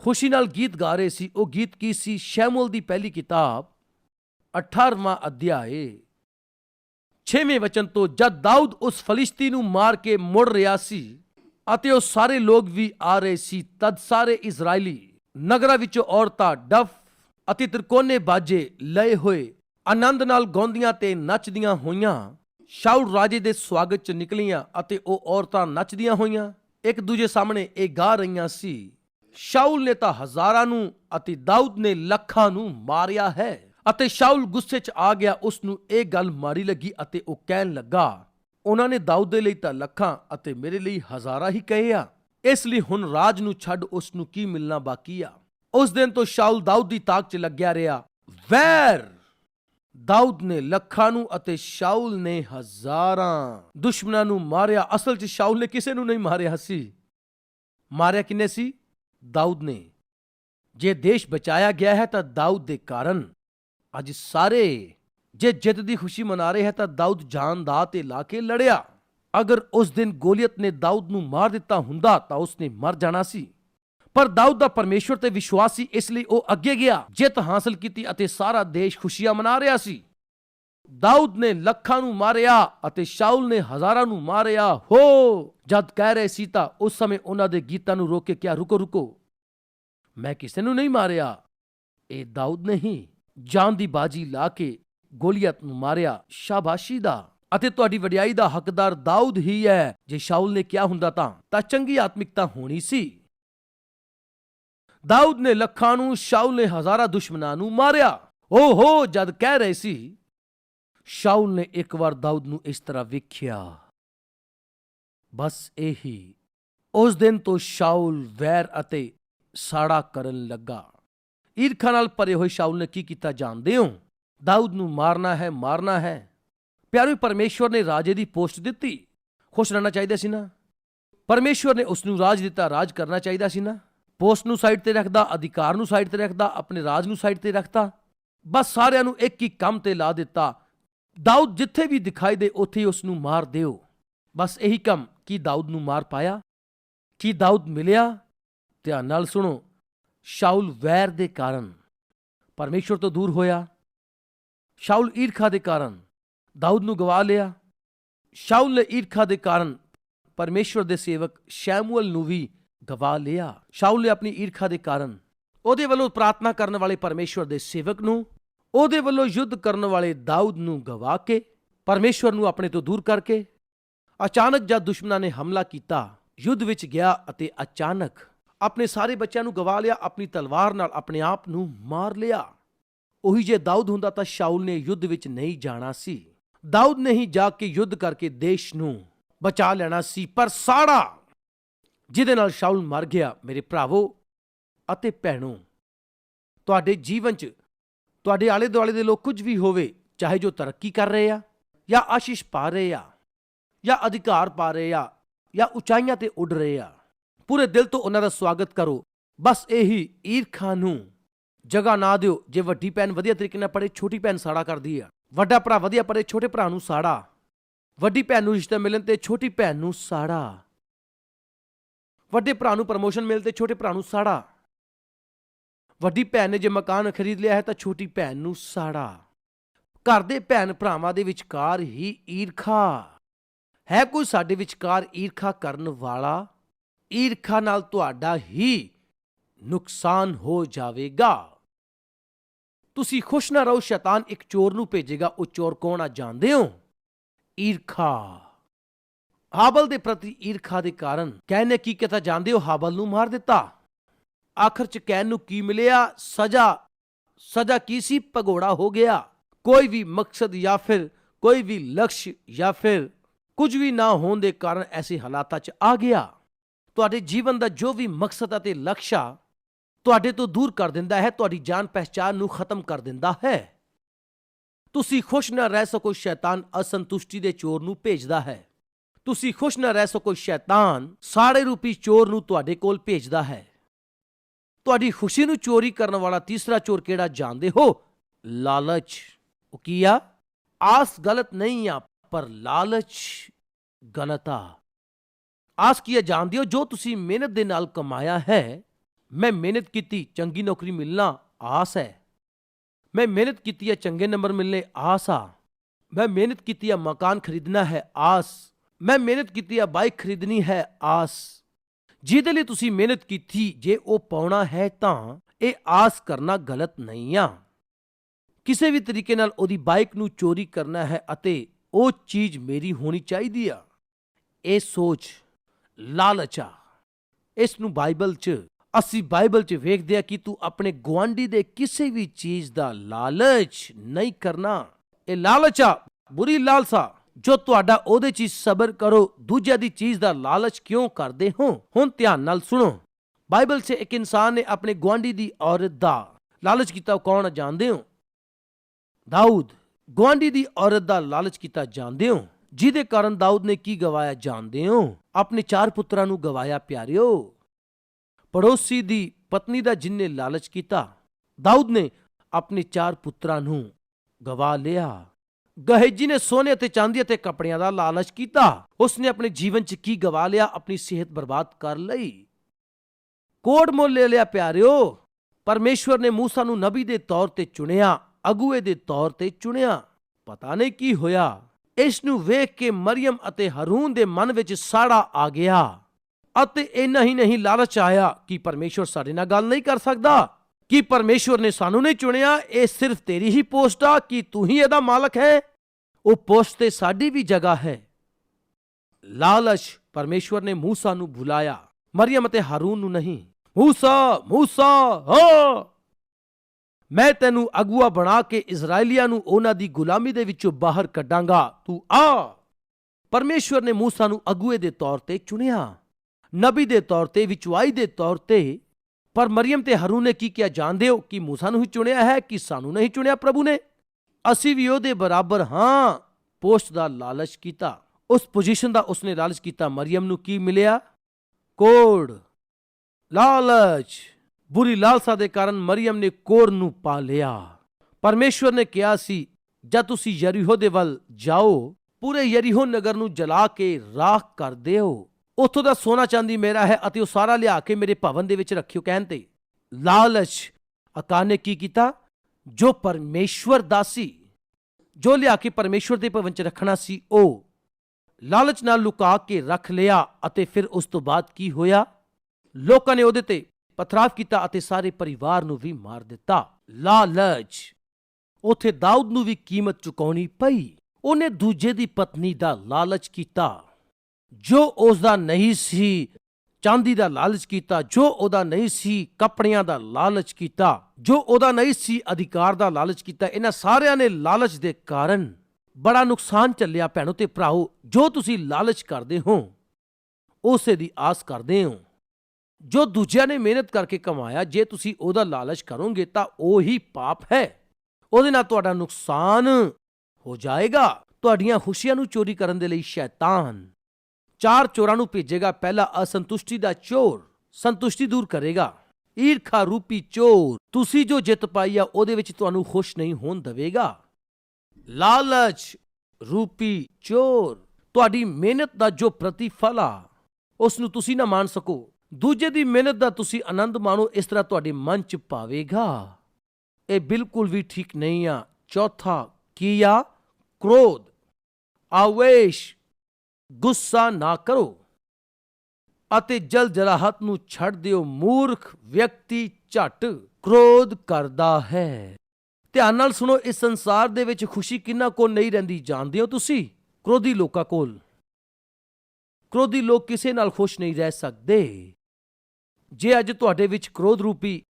ਖੁਸ਼ੀ ਨਾਲ ਗੀਤ ਗਾ ਰਹੇ ਸੀ। ਉਹ ਗੀਤ ਕੀ ਸੀ? ਸ਼ੈਮੂਅਲ ਦੀ ਪਹਿਲੀ ਕਿਤਾਬ 18ਵਾਂ ਅਧਿਆਏ। 6ਵੇਂ ਵਚਨ ਤੋਂ, ਜਦ ਦਾਊਦ ਉਸ ਫਲਿਸ਼ਤੀ ਨੂੰ ਮਾਰ ਕੇ ਮੁੜ ਰਿਹਾ ਸੀ ਅਤੇ ਉਹ ਸਾਰੇ ਲੋਕ ਵੀ ਆ ਰਹੇ ਸੀ, ਤਦ ਸਾਰੇ ਇਜ਼ਰਾਈਲੀ ਨਗਰਾਂ ਵਿੱਚੋਂ ਔਰਤਾਂ ਡਫ ਅਤੇ ਤਿਰਕੋਨੇ ਬਾਜੇ ਲਏ ਹੋਏ ਆਨੰਦ ਨਾਲ ਗਾਉਂਦੀਆਂ ਤੇ ਨੱਚਦੀਆਂ ਹੋਈਆਂ ਸ਼ਾਉਲ ਰਾਜੇ ਦੇ ਸਵਾਗਤ 'ਚ ਨਿਕਲੀਆਂ ਅਤੇ ਉਹ ਔਰਤਾਂ ਨੱਚਦੀਆਂ ਹੋਈਆਂ। ਇੱਕ ਦੂਜੇ ਸਾਹਮਣੇ ਇਹ ਗਾ ਰਹੀਆਂ ਸੀ। ਸ਼ਾਉਲ ਨੇ ਤਾਂ ਹਜ਼ਾਰਾਂ ਨੂੰ ਅਤੇ ਦਾਊਦ ਨੇ ਲੱਖਾਂ ਨੂੰ ਮਾਰਿਆ ਹੈ। ਅਤੇ ਸ਼ਾਉਲ ਗੁੱਸੇ 'ਚ ਆ ਗਿਆ ਉਸ ਨੂੰ ਇਹ ਗੱਲ ਮਾਰੀ ਲੱਗੀ ਅਤੇ ਉਹ ਕਹਿਣ ਲੱਗਾ, ਉਹਨਾਂ ਨੇ ਦਾਊਦ ਦੇ ਲਈ ਤਾਂ ਲੱਖਾਂ ਅਤੇ ਮੇਰੇ ਲਈ ਹਜ਼ਾਰਾਂ ਹੀ ਕਹੇ ਆ। ਇਸ ਲਈ ਹੁਣ ਰਾਜ ਨੂੰ ਛੱਡ ਉਸ ਨੂੰ ਕੀ ਮਿਲਣਾ ਬਾਕੀ ਆ? ਉਸ ਦਿਨ ਤੋਂ ਸ਼ਾਉਲ ਦਾਊਦ ਦੀ ਤਾਕ 'ਚ ਲੱਗਿਆ ਰਿਹਾ। ਵੈਰ! ਦਾਊਦ ਨੇ ਲੱਖਾਂ ਨੂੰ ਅਤੇ ਸ਼ਾਉਲ ਨੇ ਹਜ਼ਾਰਾਂ ਦੁਸ਼ਮਣਾਂ ਨੂੰ ਮਾਰਿਆ। ਅਸਲ 'ਚ ਸ਼ਾਉਲ ਨੇ ਕਿਸੇ ਨੂੰ ਨਹੀਂ ਮਾਰਿਆ ਸੀ। ਮਾਰਿਆ ਕਿੰਨੇ ਸੀ? ਦਾਊਦ ਨੇ। ਜੇ ਦੇਸ਼ ਬਚਾਇਆ ਗਿਆ ਹੈ ਤਾਂ ਦਾਊਦ ਦੇ ਕਾਰਨ ਅੱਜ ਸਾਰੇ, ਜੇ ਜਿੱਤ ਦੀ ਖੁਸ਼ੀ ਮਨਾ ਰਹੇ ਹੈ ਤਾਂ ਦਾਊਦ ਜਾਨ ਦਾ ਤੇ ਲਾ ਕੇ ਲੜਿਆ। ਅਗਰ ਉਸ ਦਿਨ ਗੋਲੀਅਤ ਨੇ ਦਾਊਦ ਨੂੰ ਮਾਰ ਦਿੱਤਾ ਹੁੰਦਾ ਤਾਂ ਉਸਨੇ ਮਰ ਜਾਣਾ ਸੀ। ਪਰ ਦਾਊਦ ਦਾ ਪਰਮੇਸ਼ਵਰ ਤੇ ਵਿਸ਼ਵਾਸ ਸੀ, ਇਸ ਲਈ ਉਹ ਅੱਗੇ ਗਿਆ, ਜਿੱਤ ਹਾਸਲ ਕੀਤੀ ਅਤੇ ਸਾਰਾ ਦੇਸ਼ ਖੁਸ਼ੀਆਂ ਮਨਾ ਰਿਹਾ ਸੀ। ਦਾਊਦ ਨੇ ਲੱਖਾਂ ਨੂੰ ਮਾਰਿਆ ਅਤੇ ਸ਼ਾਉਲ ਨੇ ਹਜ਼ਾਰਾਂ ਨੂੰ ਮਾਰਿਆ। ਹੋ! ਜਦ ਕਹਿ ਰਹੇ ਸੀ ਤਾਂ ਉਸ ਸਮੇਂ ਉਹਨਾਂ ਦੇ ਗੀਤਾਂ ਨੂੰ ਰੋਕ ਕੇ ਕਿਹਾ, ਰੁਕੋ ਰੁਕੋ। ਮੈਂ ਕਿਸੇ ਨੂੰ ਨਹੀਂ ਮਾਰਿਆ। ਇਹ ਦਾਊਦ ਨਹੀਂ ਜਾਨ ਦੀ ਬਾਜੀ ਲਾ ਕੇ ਗੋਲੀਅਤ ਨੂੰ ਮਾਰਿਆ। ਸ਼ਾਬਾਸ਼ੀ ਦਾ। ਅਤੇ ਤੁਹਾਡੀ ਵਡਿਆਈ ਦਾ ਹੱਕਦਾਰ ਦਾਊਦ ਹੀ ਹੈ। ਜੇ ਸ਼ਾਉਲ ਨੇ ਕਿਹਾ ਹੁੰਦਾ ਤਾਂ ਤਾਂ ਚੰਗੀ ਆਤਮਿਕਤਾ ਹੋਣੀ ਸੀ। ਦਾਊਦ ਨੇ ਲੱਖਾਂ ਨੂੰ ਸ਼ਾਉਲ ਨੇ ਹਜ਼ਾਰਾਂ ਦੁਸ਼ਮਣਾਂ ਨੂੰ ਮਾਰਿਆ। ਓਹੋ ਜਦ ਕਹਿ ਰਹੇ ਸੀ ਸ਼ਾਉਲ ਨੇ ਇੱਕ ਵਾਰ ਦਾਊਦ ਨੂੰ ਇਸ ਤਰ੍ਹਾਂ ਵੇਖਿਆ। ਬਸ ਇਹੀ, ਉਸ ਦਿਨ ਤੋਂ ਸ਼ਾਉਲ ਵੈਰ ਅਤੇ ਸਾੜਾ ਕਰਨ ਲੱਗਾ। ਈਰਖਾ ਨਾਲ ਭਰੇ ਹੋਏ ਸ਼ਾਉਲ ਨੇ ਕੀ ਕੀਤਾ ਜਾਣਦੇ ਹੋ? ਦਾਊਦ ਨੂੰ ਮਾਰਨਾ ਹੈ ਮਾਰਨਾ ਹੈ। ਪਿਆਰੇ ਪਰਮੇਸ਼ਵਰ ਨੇ ਰਾਜੇ ਦੀ ਪੋਸਟ ਦਿੱਤੀ। ਖੁਸ਼ ਰਹਿਣਾ ਚਾਹੀਦਾ ਸੀ ਨਾ? ਪਰਮੇਸ਼ਵਰ ਨੇ ਉਸ ਨੂੰ ਰਾਜ ਦਿੱਤਾ, ਰਾਜ ਕਰਨਾ ਚਾਹੀਦਾ ਸੀ ਨਾ? ਪੋਸਟ ਨੂੰ ਸਾਈਡ ਤੇ ਰੱਖਦਾ, ਅਧਿਕਾਰ ਨੂੰ ਸਾਈਡ ਤੇ ਰੱਖਦਾ, ਆਪਣੇ ਰਾਜ ਨੂੰ ਸਾਈਡ ਤੇ ਰੱਖਦਾ। ਬਸ ਸਾਰਿਆਂ ਨੂੰ ਇੱਕ ਹੀ ਕੰਮ ਤੇ ਲਾ ਦਿੱਤਾ। ਦਾਊਦ ਜਿੱਥੇ ਵੀ ਦਿਖਾਈ ਦੇ, ਉੱਥੇ ਹੀ ਉਸ ਨੂੰ ਮਾਰ ਦਿਓ। ਬਸ ਇਹੀ ਕੰਮ, ਕੀ ਦਾਊਦ ਨੂੰ ਮਾਰ ਪਾਇਆ? ਕੀ ਦਾਊਦ ਮਿਲਿਆ? ਧਿਆਨ ਨਾਲ ਸੁਣੋ ਸ਼ਾਉਲ ਵੈਰ ਦੇ ਕਾਰਨ। ਪਰਮੇਸ਼ਵਰ ਤੋਂ ਦੂਰ ਹੋਇਆ। ਸ਼ਾਉਲ ਈਰਖਾ ਦੇ ਕਾਰਨ ਦਾਊਦ ਨੂੰ ਗਵਾ ਲਿਆ। ਸ਼ਾਉਲ ਨੇ ਈਰਖਾ ਦੇ ਕਾਰਨ ਪਰਮੇਸ਼ਵਰ ਦੇ ਸੇਵਕ ਸ਼ੈਮੂਅਲ ਨੂੰ ਵੀ ਗਵਾ ਲਿਆ। ਸ਼ਾਉਲ ਨੇ ਆਪਣੀ ਈਰਖਾ ਦੇ ਕਾਰਨ ਉਹਦੇ ਵੱਲੋਂ ਪ੍ਰਾਰਥਨਾ ਕਰਨ ਵਾਲੇ ਪਰਮੇਸ਼ਵਰ ਦੇ ਸੇਵਕ ਨੂੰ ਉਹਦੇ ਵੱਲੋਂ ਯੁੱਧ ਕਰਨ ਵਾਲੇ ਦਾਊਦ ਨੂੰ ਗਵਾ ਕੇ, ਪਰਮੇਸ਼ਵਰ ਨੂੰ ਆਪਣੇ ਤੋਂ ਦੂਰ ਕਰਕੇ, ਅਚਾਨਕ ਜਦ ਦੁਸ਼ਮਣਾਂ ਨੇ ਹਮਲਾ ਕੀਤਾ, ਯੁੱਧ ਵਿੱਚ ਗਿਆ ਅਤੇ ਅਚਾਨਕ ਆਪਣੇ ਸਾਰੇ ਬੱਚਿਆਂ ਨੂੰ ਗਵਾ ਲਿਆ, ਆਪਣੀ ਤਲਵਾਰ ਨਾਲ ਆਪਣੇ ਆਪ ਨੂੰ ਮਾਰ ਲਿਆ। ਉਹੀ ਜੇ ਦਾਊਦ ਹੁੰਦਾ ਤਾਂ ਸ਼ਾਉਲ ਨੇ ਯੁੱਧ ਵਿੱਚ ਨਹੀਂ ਜਾਣਾ ਸੀ। ਦਾਊਦ ਨੇ ਹੀ ਜਾ ਕੇ ਯੁੱਧ ਕਰਕੇ ਦੇਸ਼ ਨੂੰ ਬਚਾ ਲੈਣਾ ਸੀ, ਪਰ ਸਾੜਾ ਜਿਹਦੇ ਨਾਲ ਸ਼ਾਉਲ ਮਰ ਗਿਆ, ਮੇਰੇ ਭਰਾਵੋ ਅਤੇ ਭੈਣੋ, ਤੁਹਾਡੇ ਜੀਵਨ 'ਚ ਤੁਹਾਡੇ ਆਲੇ ਦੁਆਲੇ ਦੇ ਲੋਕ ਕੁਝ ਵੀ ਹੋਵੇ, ਚਾਹੇ ਜੋ ਤਰੱਕੀ ਕਰ ਰਹੇ ਆ, ਜਾਂ ਆਸ਼ੀਸ਼ ਪਾ ਰਹੇ ਆ, ਜਾਂ ਅਧਿਕਾਰ ਪਾ ਰਹੇ ਆ, ਜਾਂ ਉਚਾਈਆਂ ਤੇ ਉੱਡ ਰਹੇ ਆ, ਪੂਰੇ ਦਿਲ ਤੋਂ ਉਹਨਾਂ ਦਾ ਸਵਾਗਤ ਕਰੋ। ਬਸ ਇਹੀ ਈਰਖਾ ਨੂੰ ਜਗ੍ਹਾ ਨਾ ਦਿਓ। ਜੇ ਵੱਡੀ ਭੈਣ ਵਧੀਆ ਤਰੀਕੇ ਨਾਲ ਪੜੇ ਛੋਟੀ ਭੈਣ ਸਾੜਾ ਕਰਦੀ ਆ। ਵੱਡਾ ਭਰਾ ਵਧੀਆ ਪੜੇ ਛੋਟੇ ਭਰਾ ਨੂੰ ਸਾੜਾ। ਵੱਡੀ ਭੈਣ ਨੂੰ ਰਿਸ਼ਤਾ ਮਿਲਣ ਤੇ ਛੋਟੀ ਭੈਣ ਨੂੰ ਸਾੜਾ। ਵੱਡੇ ਭਰਾ ਨੂੰ ਪ੍ਰਮੋਸ਼ਨ ਮਿਲ ਤੇ ਛੋਟੇ ਭਰਾ ਨੂੰ ਸਾੜਾ। ਵੱਡੀ ਭੈਣ ਨੇ ਜੇ ਮਕਾਨ ਖਰੀਦ ਲਿਆ ਹੈ ਤਾਂ ਛੋਟੀ ਭੈਣ ਨੂੰ ਸਾੜਾ। ਘਰ ਦੇ ਭੈਣ ਭਰਾਵਾਂ ਦੇ ਵਿਚਕਾਰ ਹੀ ਈਰਖਾ। ਹੈ ਕੋਈ ਸਾਡੇ ਵਿਚਕਾਰ ਈਰਖਾ ਕਰਨ ਵਾਲਾ? ਈਰਖਾ ਨਾਲ ਤੁਹਾਡਾ ਹੀ ਨੁਕਸਾਨ ਹੋ ਜਾਵੇਗਾ। ਤੁਸੀਂ ਖੁਸ਼ ਨਾ ਰਹੋ, ਸ਼ੈਤਾਨ ਇੱਕ ਚੋਰ ਨੂੰ ਭੇਜੇਗਾ। ਉਹ ਚੋਰ ਕੌਣ ਆ ਜਾਣਦੇ ਹੋ? ਈਰਖਾ। ਹਾਬਲ ਦੇ ਪ੍ਰਤੀ ਈਰਖਾ ਦੇ ਕਾਰਨ ਕੈਨ ਕੀ ਕੀਤਾ? ਜਾਣਦੇ ਹੋ ਹਾਬਲ ਨੂੰ ਮਾਰ ਦਿੱਤਾ। ਆਖਰ ਚ ਕੈਨ ਨੂੰ ਕੀ ਮਿਲਿਆ? ਸਜ਼ਾ। ਸਜ਼ਾ ਕੀ ਸੀ? ਭਗੋੜਾ ਹੋ ਗਿਆ। ਕੋਈ ਵੀ ਮਕਸਦ ਜਾਂ ਫਿਰ ਕੋਈ ਵੀ ਲਕਸ਼ ਜਾਂ ਫਿਰ ਕੁਝ ਵੀ ਨਾ ਹੋਣ ਦੇ ਕਾਰਨ ਐਸੇ ਹਾਲਾਤਾਂ 'ਚ ਆ ਗਿਆ। ਤੁਹਾਡੇ ਜੀਵਨ ਦਾ ਜੋ ਵੀ ਮਕਸਦ ਅਤੇ ਲਕਸ਼ ਆ, ਤੁਹਾਡੇ ਤੋਂ ਦੂਰ ਕਰ ਦਿੰਦਾ ਹੈ, ਤੁਹਾਡੀ ਜਾਨ ਪਹਿਚਾਨ ਨੂੰ ਖਤਮ ਕਰ ਦਿੰਦਾ ਹੈ। ਤੁਸੀਂ ਖੁਸ਼ ਨਾ ਰਹਿ ਸਕੋ, ਸ਼ੈਤਾਨ ਅਸੰਤੁਸ਼ਟੀ ਦੇ ਚੋਰ ਨੂੰ ਭੇਜਦਾ ਹੈ। ਤੁਸੀਂ ਖੁਸ਼ ਨਾ ਰਹਿ ਸਕੋ, ਸ਼ੈਤਾਨ ਸਾੜੇ ਰੂਪੀ ਚੋਰ ਨੂੰ ਤੁਹਾਡੇ ਕੋਲ ਭੇਜਦਾ ਹੈ। ਤੁਹਾਡੀ ਖੁਸ਼ੀ ਨੂੰ ਚੋਰੀ ਕਰਨ ਵਾਲਾ ਤੀਸਰਾ ਚੋਰ ਕਿਹੜਾ ਜਾਣਦੇ ਹੋ? ਲਾਲਚ। ਉਹ ਕੀ ਆ? ਆਸ ਗਲਤ ਨਹੀਂ ਆ, ਪਰ ਲਾਲਚ ਗਲਤ ਆ। ਆਸ ਕੀ ਆ ਜਾਣਦੇ ਹੋ? ਜੋ ਤੁਸੀਂ ਮਿਹਨਤ ਦੇ ਨਾਲ ਕਮਾਇਆ ਹੈ, ਮੈਂ ਮਿਹਨਤ ਕੀਤੀ, ਚੰਗੀ ਨੌਕਰੀ ਮਿਲਣਾ ਆਸ ਹੈ। ਮੈਂ ਮਿਹਨਤ ਕੀਤੀ ਆ, ਚੰਗੇ ਨੰਬਰ ਮਿਲਨੇ ਆਸ ਆ। ਮੈਂ ਮਿਹਨਤ ਕੀਤੀ ਆ, ਮਕਾਨ ਖਰੀਦਣਾ ਹੈ ਆਸ। ਮੈਂ ਮਿਹਨਤ ਕੀਤੀ ਆ, ਬਾਈਕ ਖਰੀਦਣੀ ਹੈ ਆਸ। ਜਿਹਦੇ ਲਈ ਤੁਸੀਂ ਮਿਹਨਤ ਕੀਤੀ, ਜੇ ਉਹ ਪਾਉਣਾ ਹੈ ਤਾਂ ਇਹ ਆਸ ਕਰਨਾ ਗਲਤ ਨਹੀਂ ਆ। ਕਿਸੇ ਵੀ ਤਰੀਕੇ ਨਾਲ ਉਹਦੀ ਬਾਈਕ ਨੂੰ ਚੋਰੀ ਕਰਨਾ ਹੈ ਅਤੇ ਉਹ ਚੀਜ਼ ਮੇਰੀ ਹੋਣੀ ਚਾਹੀਦੀ ਆ। ਇਹ ਸੋਚ ਲਾਲਚਾ ਇਸ ਨੂੰ ਬਾਈਬਲ 'ਚ, ਅਸੀਂ ਬਾਈਬਲ 'ਚ ਵੇਖਦੇ ਆ ਕਿ ਤੂੰ ਆਪਣੇ ਗੁਆਂਢੀ ਦੇ ਕਿਸੇ ਵੀ ਚੀਜ਼ ਦਾ ਲਾਲਚ ਨਹੀਂ ਕਰਨਾ। ਇਹ ਲਾਲਚਾ ਬੁਰੀ ਲਾਲਸਾ। ਜੋ ਤੁਹਾਡਾ ਉਹਦੇ 'ਚ ਸਬਰ ਕਰੋ, ਦੂਜਿਆਂ ਦੀ ਚੀਜ਼ ਦਾ ਲਾਲਚ ਕਿਉਂ ਕਰਦੇ ਹੋ? ਹੁਣ ਧਿਆਨ ਨਾਲ ਸੁਣੋ। ਬਾਈਬਲ 'ਚ ਇੱਕ ਇਨਸਾਨ ਨੇ ਆਪਣੇ ਗੁਆਂਢੀ ਦੀ ਔਰਤ ਦਾ ਲਾਲਚ ਕੀਤਾ ਕੌਣ ਜਾਣਦੇ ਹੋ? ਦਾਊਦ। ਗੁਆਂਢੀ ਦੀ ਔਰਤ ਦਾ ਲਾਲਚ ਕੀਤਾ ਜਾਣਦੇ ਹੋ? ਜਿਹਦੇ ਕਾਰਨ ਦਾਊਦ ਨੇ ਕੀ ਗਵਾਇਆ ਜਾਣਦੇ ਹੋ? ਆਪਣੇ ਚਾਰ ਪੁੱਤਰਾਂ ਨੂੰ ਗਵਾਇਆ ਪਿਆਰਿਓ। ਪੜੋਸੀ ਦੀ ਪਤਨੀ ਦਾ ਜਿਨਨੇ ਲਾਲਚ ਕੀਤਾ, ਦਾਊਦ ਨੇ ਆਪਣੇ ਚਾਰ ਪੁੱਤਰਾਂ ਨੂੰ ਗਵਾ ਲਿਆ। ਗਹੇਜੀ ਨੇ ਸੋਨੇ ਅਤੇ ਚਾਂਦੀ ਅਤੇ ਕੱਪੜਿਆਂ ਦਾ ਲਾਲਚ ਕੀਤਾ, ਉਸਨੇ ਆਪਣੇ ਜੀਵਨ 'ਚ ਕੀ ਗਵਾ ਲਿਆ? ਆਪਣੀ ਸਿਹਤ ਬਰਬਾਦ ਕਰ ਲਈ। ਕੋੜ ਮੁੱਲ ਲੈ ਲਿਆ ਪਿਆਰਿਓ, ਪਰਮੇਸ਼ਵਰ ਨੇ ਮੂਸਾ ਨੂੰ ਨਬੀ ਦੇ ਤੌਰ ਤੇ ਚੁਣਿਆ, ਅਗੂਏ ਦੇ ਤੌਰ ਤੇ ਚੁਣਿਆ। ਪਤਾ ਨਹੀਂ ਕੀ ਹੋਇਆ। ਇਸ ਨੂੰ ਵੇਖ ਕੇ ਮਰੀਮ ਅਤੇ ਹਰੂਨ ਦੇ ਮਨ ਵਿੱਚ ਸਾੜਾ ਆ ਗਿਆ ਅਤੇ ਇੰਨਾ ਹੀ ਨਹੀਂ ਲਾਲਚ ਆਇਆ ਕਿ ਪਰਮੇਸ਼ਵਰ ਸਾਡੇ ਨਾਲ ਗੱਲ ਨਹੀਂ ਕਰ ਸਕਦਾ। ਕਿ ਪਰਮੇਸ਼ਵਰ ਨੇ ਸਾਨੂੰ ਨਹੀਂ ਚੁਣਿਆ, ਇਹ ਸਿਰਫ ਤੇਰੀ ਹੀ ਪੋਸਟ ਆ, ਕਿ ਤੂੰ ਹੀ ਇਹਦਾ ਮਾਲਕ ਹੈ? ਉਹ ਪੋਸਟ ਤੇ ਸਾਡੀ ਵੀ ਜਗ੍ਹਾ ਹੈ। ਲਾਲਚ ਪਰਮੇਸ਼ਵਰ ਨੇ ਮੂਸਾ ਨੂੰ ਬੁਲਾਇਆ। ਮਰੀਮ ਅਤੇ ਹਾਰੂਨ ਨੂੰ ਨਹੀਂ। ਮੂਸਾ ਮੂਸਾ, ਹੋ! ਮੈਂ ਤੈਨੂੰ ਅਗੂਆ ਬਣਾ ਕੇ ਇਜ਼ਰਾਈਲੀਆਂ ਨੂੰ ਉਹਨਾਂ ਦੀ ਗੁਲਾਮੀ ਦੇ ਵਿੱਚੋਂ ਬਾਹਰ ਕੱਢਾਂਗਾ। ਤੂੰ ਆ! ਪਰਮੇਸ਼ਵਰ ਨੇ ਮੂਸਾ ਨੂੰ ਅਗੂਏ ਦੇ ਤੌਰ ਤੇ ਚੁਣਿਆ। ਨਬੀ ਦੇ ਤੌਰ ਤੇ ਵਿਚਵਾਈ ਦੇ ਤੌਰ ਤੇ ਪਰ ਮਰੀਮ ਤੇ ਹਰੂ ਨੇ ਕੀ ਕਿਹਾ ਜਾਣਦੇ ਹੋ? ਕਿ ਮੂਸਾ ਨੂੰ ਹੀ ਚੁਣਿਆ ਹੈ? ਕਿ ਸਾਨੂੰ ਨਹੀਂ ਚੁਣਿਆ ਪ੍ਰਭੂ ਨੇ? ਅਸੀਂ ਵੀ ਉਹਦੇ ਬਰਾਬਰ ਹਾਂ। ਪੋਸਟ ਦਾ ਲਾਲਚ ਕੀਤਾ। ਉਸ ਪੋਜੀਸ਼ਨ ਦਾ ਉਸਨੇ ਲਾਲਚ ਕੀਤਾ। ਮਰੀਮ ਨੂੰ ਕੀ ਮਿਲਿਆ? ਕੋੜ। ਲਾਲਚ। ਬੁਰੀ ਲਾਲਸਾ ਦੇ ਕਾਰਨ ਮਰੀਮ ਨੇ ਕੋਰ ਨੂੰ ਪਾ ਲਿਆ। ਪਰਮੇਸ਼ਵਰ ਨੇ ਕਿਹਾ ਸੀ, ਜਦ ਤੁਸੀਂ ਯਰੀਹੋ ਦੇ ਵੱਲ ਜਾਓ, ਪੂਰੇ ਯਰੀਹੋ ਨਗਰ ਨੂੰ ਜਲਾ ਕੇ ਰਾਖ ਕਰ ਦਿਓ। ਉੱਥੋਂ ਦਾ ਸੋਨਾ ਚਾਂਦੀ ਮੇਰਾ ਹੈ ਅਤੇ ਉਹ ਸਾਰਾ ਲਿਆ ਕੇ ਮੇਰੇ ਭਵਨ ਦੇ ਵਿੱਚ ਰੱਖਿਓ ਕਹਿਣ ਤੇ ਲਾਲਚ ਅਕਾਨ ਨੇ ਕੀ ਕੀਤਾ? ਜੋ ਪਰਮੇਸ਼ਵਰ ਦਾ ਸੀ ਜੋ ਲਿਆ ਕੇ ਪਰਮੇਸ਼ਵਰ ਦੇ ਭਵਨ 'ਚ ਰੱਖਣਾ ਸੀ, ਉਹ ਲਾਲਚ ਨਾਲ ਲੁਕਾ ਕੇ ਰੱਖ ਲਿਆ ਅਤੇ ਫਿਰ ਉਸ ਤੋਂ ਬਾਅਦ ਕੀ ਹੋਇਆ? ਲੋਕਾਂ ਨੇ ਉਹਦੇ ਤੇ ਪਥਰਾਵ ਕੀਤਾ ਅਤੇ ਸਾਰੇ ਪਰਿਵਾਰ ਨੂੰ ਵੀ ਮਾਰ ਦਿੱਤਾ। ਲਾਲਚ! ਉਥੇ ਦਾਊਦ ਨੂੰ ਵੀ ਕੀਮਤ ਚੁਕਾਉਣੀ ਪਈ। ਉਹਨੇ ਦੂਜੇ ਦੀ ਪਤਨੀ ਦਾ ਲਾਲਚ ਕੀਤਾ। ਜੋ ਉਸ ਦਾ ਨਹੀਂ ਸੀ, ਚਾਂਦੀ ਦਾ ਲਾਲਚ ਕੀਤਾ, ਜੋ ਉਹਦਾ ਨਹੀਂ ਸੀ, ਕੱਪੜਿਆਂ ਦਾ ਲਾਲਚ ਕੀਤਾ, ਜੋ ਉਹਦਾ ਨਹੀਂ ਸੀ, ਅਧਿਕਾਰ ਦਾ ਲਾਲਚ ਕੀਤਾ, ਇਹਨਾਂ ਸਾਰਿਆਂ ਨੇ ਲਾਲਚ ਦੇ ਕਾਰਨ ਬੜਾ ਨੁਕਸਾਨ ਚੱਲਿਆ ਭੈਣੋ ਤੇ ਭਰਾਓ, ਜੋ ਤੁਸੀਂ ਲਾਲਚ ਕਰਦੇ ਹੋ, ਉਸੇ ਦੀ ਆਸ ਕਰਦੇ ਹੋ। ਜੋ ਦੂਜਿਆਂ ਨੇ ਮਿਹਨਤ ਕਰਕੇ ਕਮਾਇਆ, ਜੇ ਤੁਸੀਂ ਉਹਦਾ ਲਾਲਚ ਕਰੋਗੇ ਤਾਂ ਉਹੀ ਪਾਪ ਹੈ। ਉਹਦੇ ਨਾਲ ਤੁਹਾਡਾ ਨੁਕਸਾਨ ਹੋ ਜਾਏਗਾ। ਤੁਹਾਡੀਆਂ ਖੁਸ਼ੀਆਂ ਨੂੰ ਚੋਰੀ ਕਰਨ ਦੇ ਲਈ ਸ਼ੈਤਾਨ ਚਾਰ ਚੋਰਾਂ ਨੂੰ ਭੇਜੇਗਾ, ਪਹਿਲਾ ਅਸੰਤੁਸ਼ਟੀ ਦਾ ਚੋਰ ਸੰਤੁਸ਼ਟੀ ਦੂਰ ਕਰੇਗਾ। ਈਰਖਾ ਰੂਪੀ ਚੋਰ, ਤੁਸੀਂ ਜੋ ਜਿੱਤ ਪਾਈ ਆ, ਉਹਦੇ ਵਿੱਚ ਤੁਹਾਨੂੰ ਖੁਸ਼ ਨਹੀਂ ਹੋਣ ਦੇਵੇਗਾ। ਲਾਲਚ ਰੂਪੀ ਚੋਰ, ਤੁਹਾਡੀ ਮਿਹਨਤ ਦਾ ਜੋ ਪ੍ਰਤੀਫਲ ਆ ਉਸ ਨੂੰ ਤੁਸੀਂ ਨਾ ਮਾਣ ਸਕੋ। ਦੂਜੇ ਦੀ ਮਿਹਨਤ ਦਾ ਤੁਸੀਂ ਆਨੰਦ ਮਾਣੋ, ਇਸ ਤਰ੍ਹਾਂ ਤੁਹਾਡੇ ਮਨ ਚ ਪਾਵੇਗਾ। ਇਹ ਬਿਲਕੁਲ ਵੀ ਠੀਕ ਨਹੀਂ ਆ। ਚੌਥਾ ਕੀ ਆ? ਕ੍ਰੋਧ, ਆਵੇਸ਼ ਗੁੱਸਾ ਨਾ ਕਰੋ ਅਤੇ ਜਲ ਜਲਾਹਤ ਨੂੰ ਛੱਡ ਦਿਓ ਮੂਰਖ ਵਿਅਕਤੀ ਝਟ, ਕ੍ਰੋਧ ਕਰਦਾ ਹੈ। ਧਿਆਨ ਨਾਲ ਸੁਣੋ, ਇਸ ਸੰਸਾਰ ਦੇ ਵਿੱਚ ਖੁਸ਼ੀ ਕਿੰਨਾ ਕੋਲ ਨਹੀਂ ਰਹਿੰਦੀ, ਜਾਣਦੇ ਹੋ ਤੁਸੀਂ? ਕ੍ਰੋਧੀ ਲੋਕਾਂ ਕੋਲ। ਕ੍ਰੋਧੀ ਲੋਕ ਕਿਸੇ ਨਾਲ ਖੁਸ਼ ਨਹੀਂ ਰਹਿ ਸਕਦੇ। ਜੇ ਅੱਜ ਤੁਹਾਡੇ ਵਿੱਚ ਕ੍ਰੋਧ ਰੂਪੀ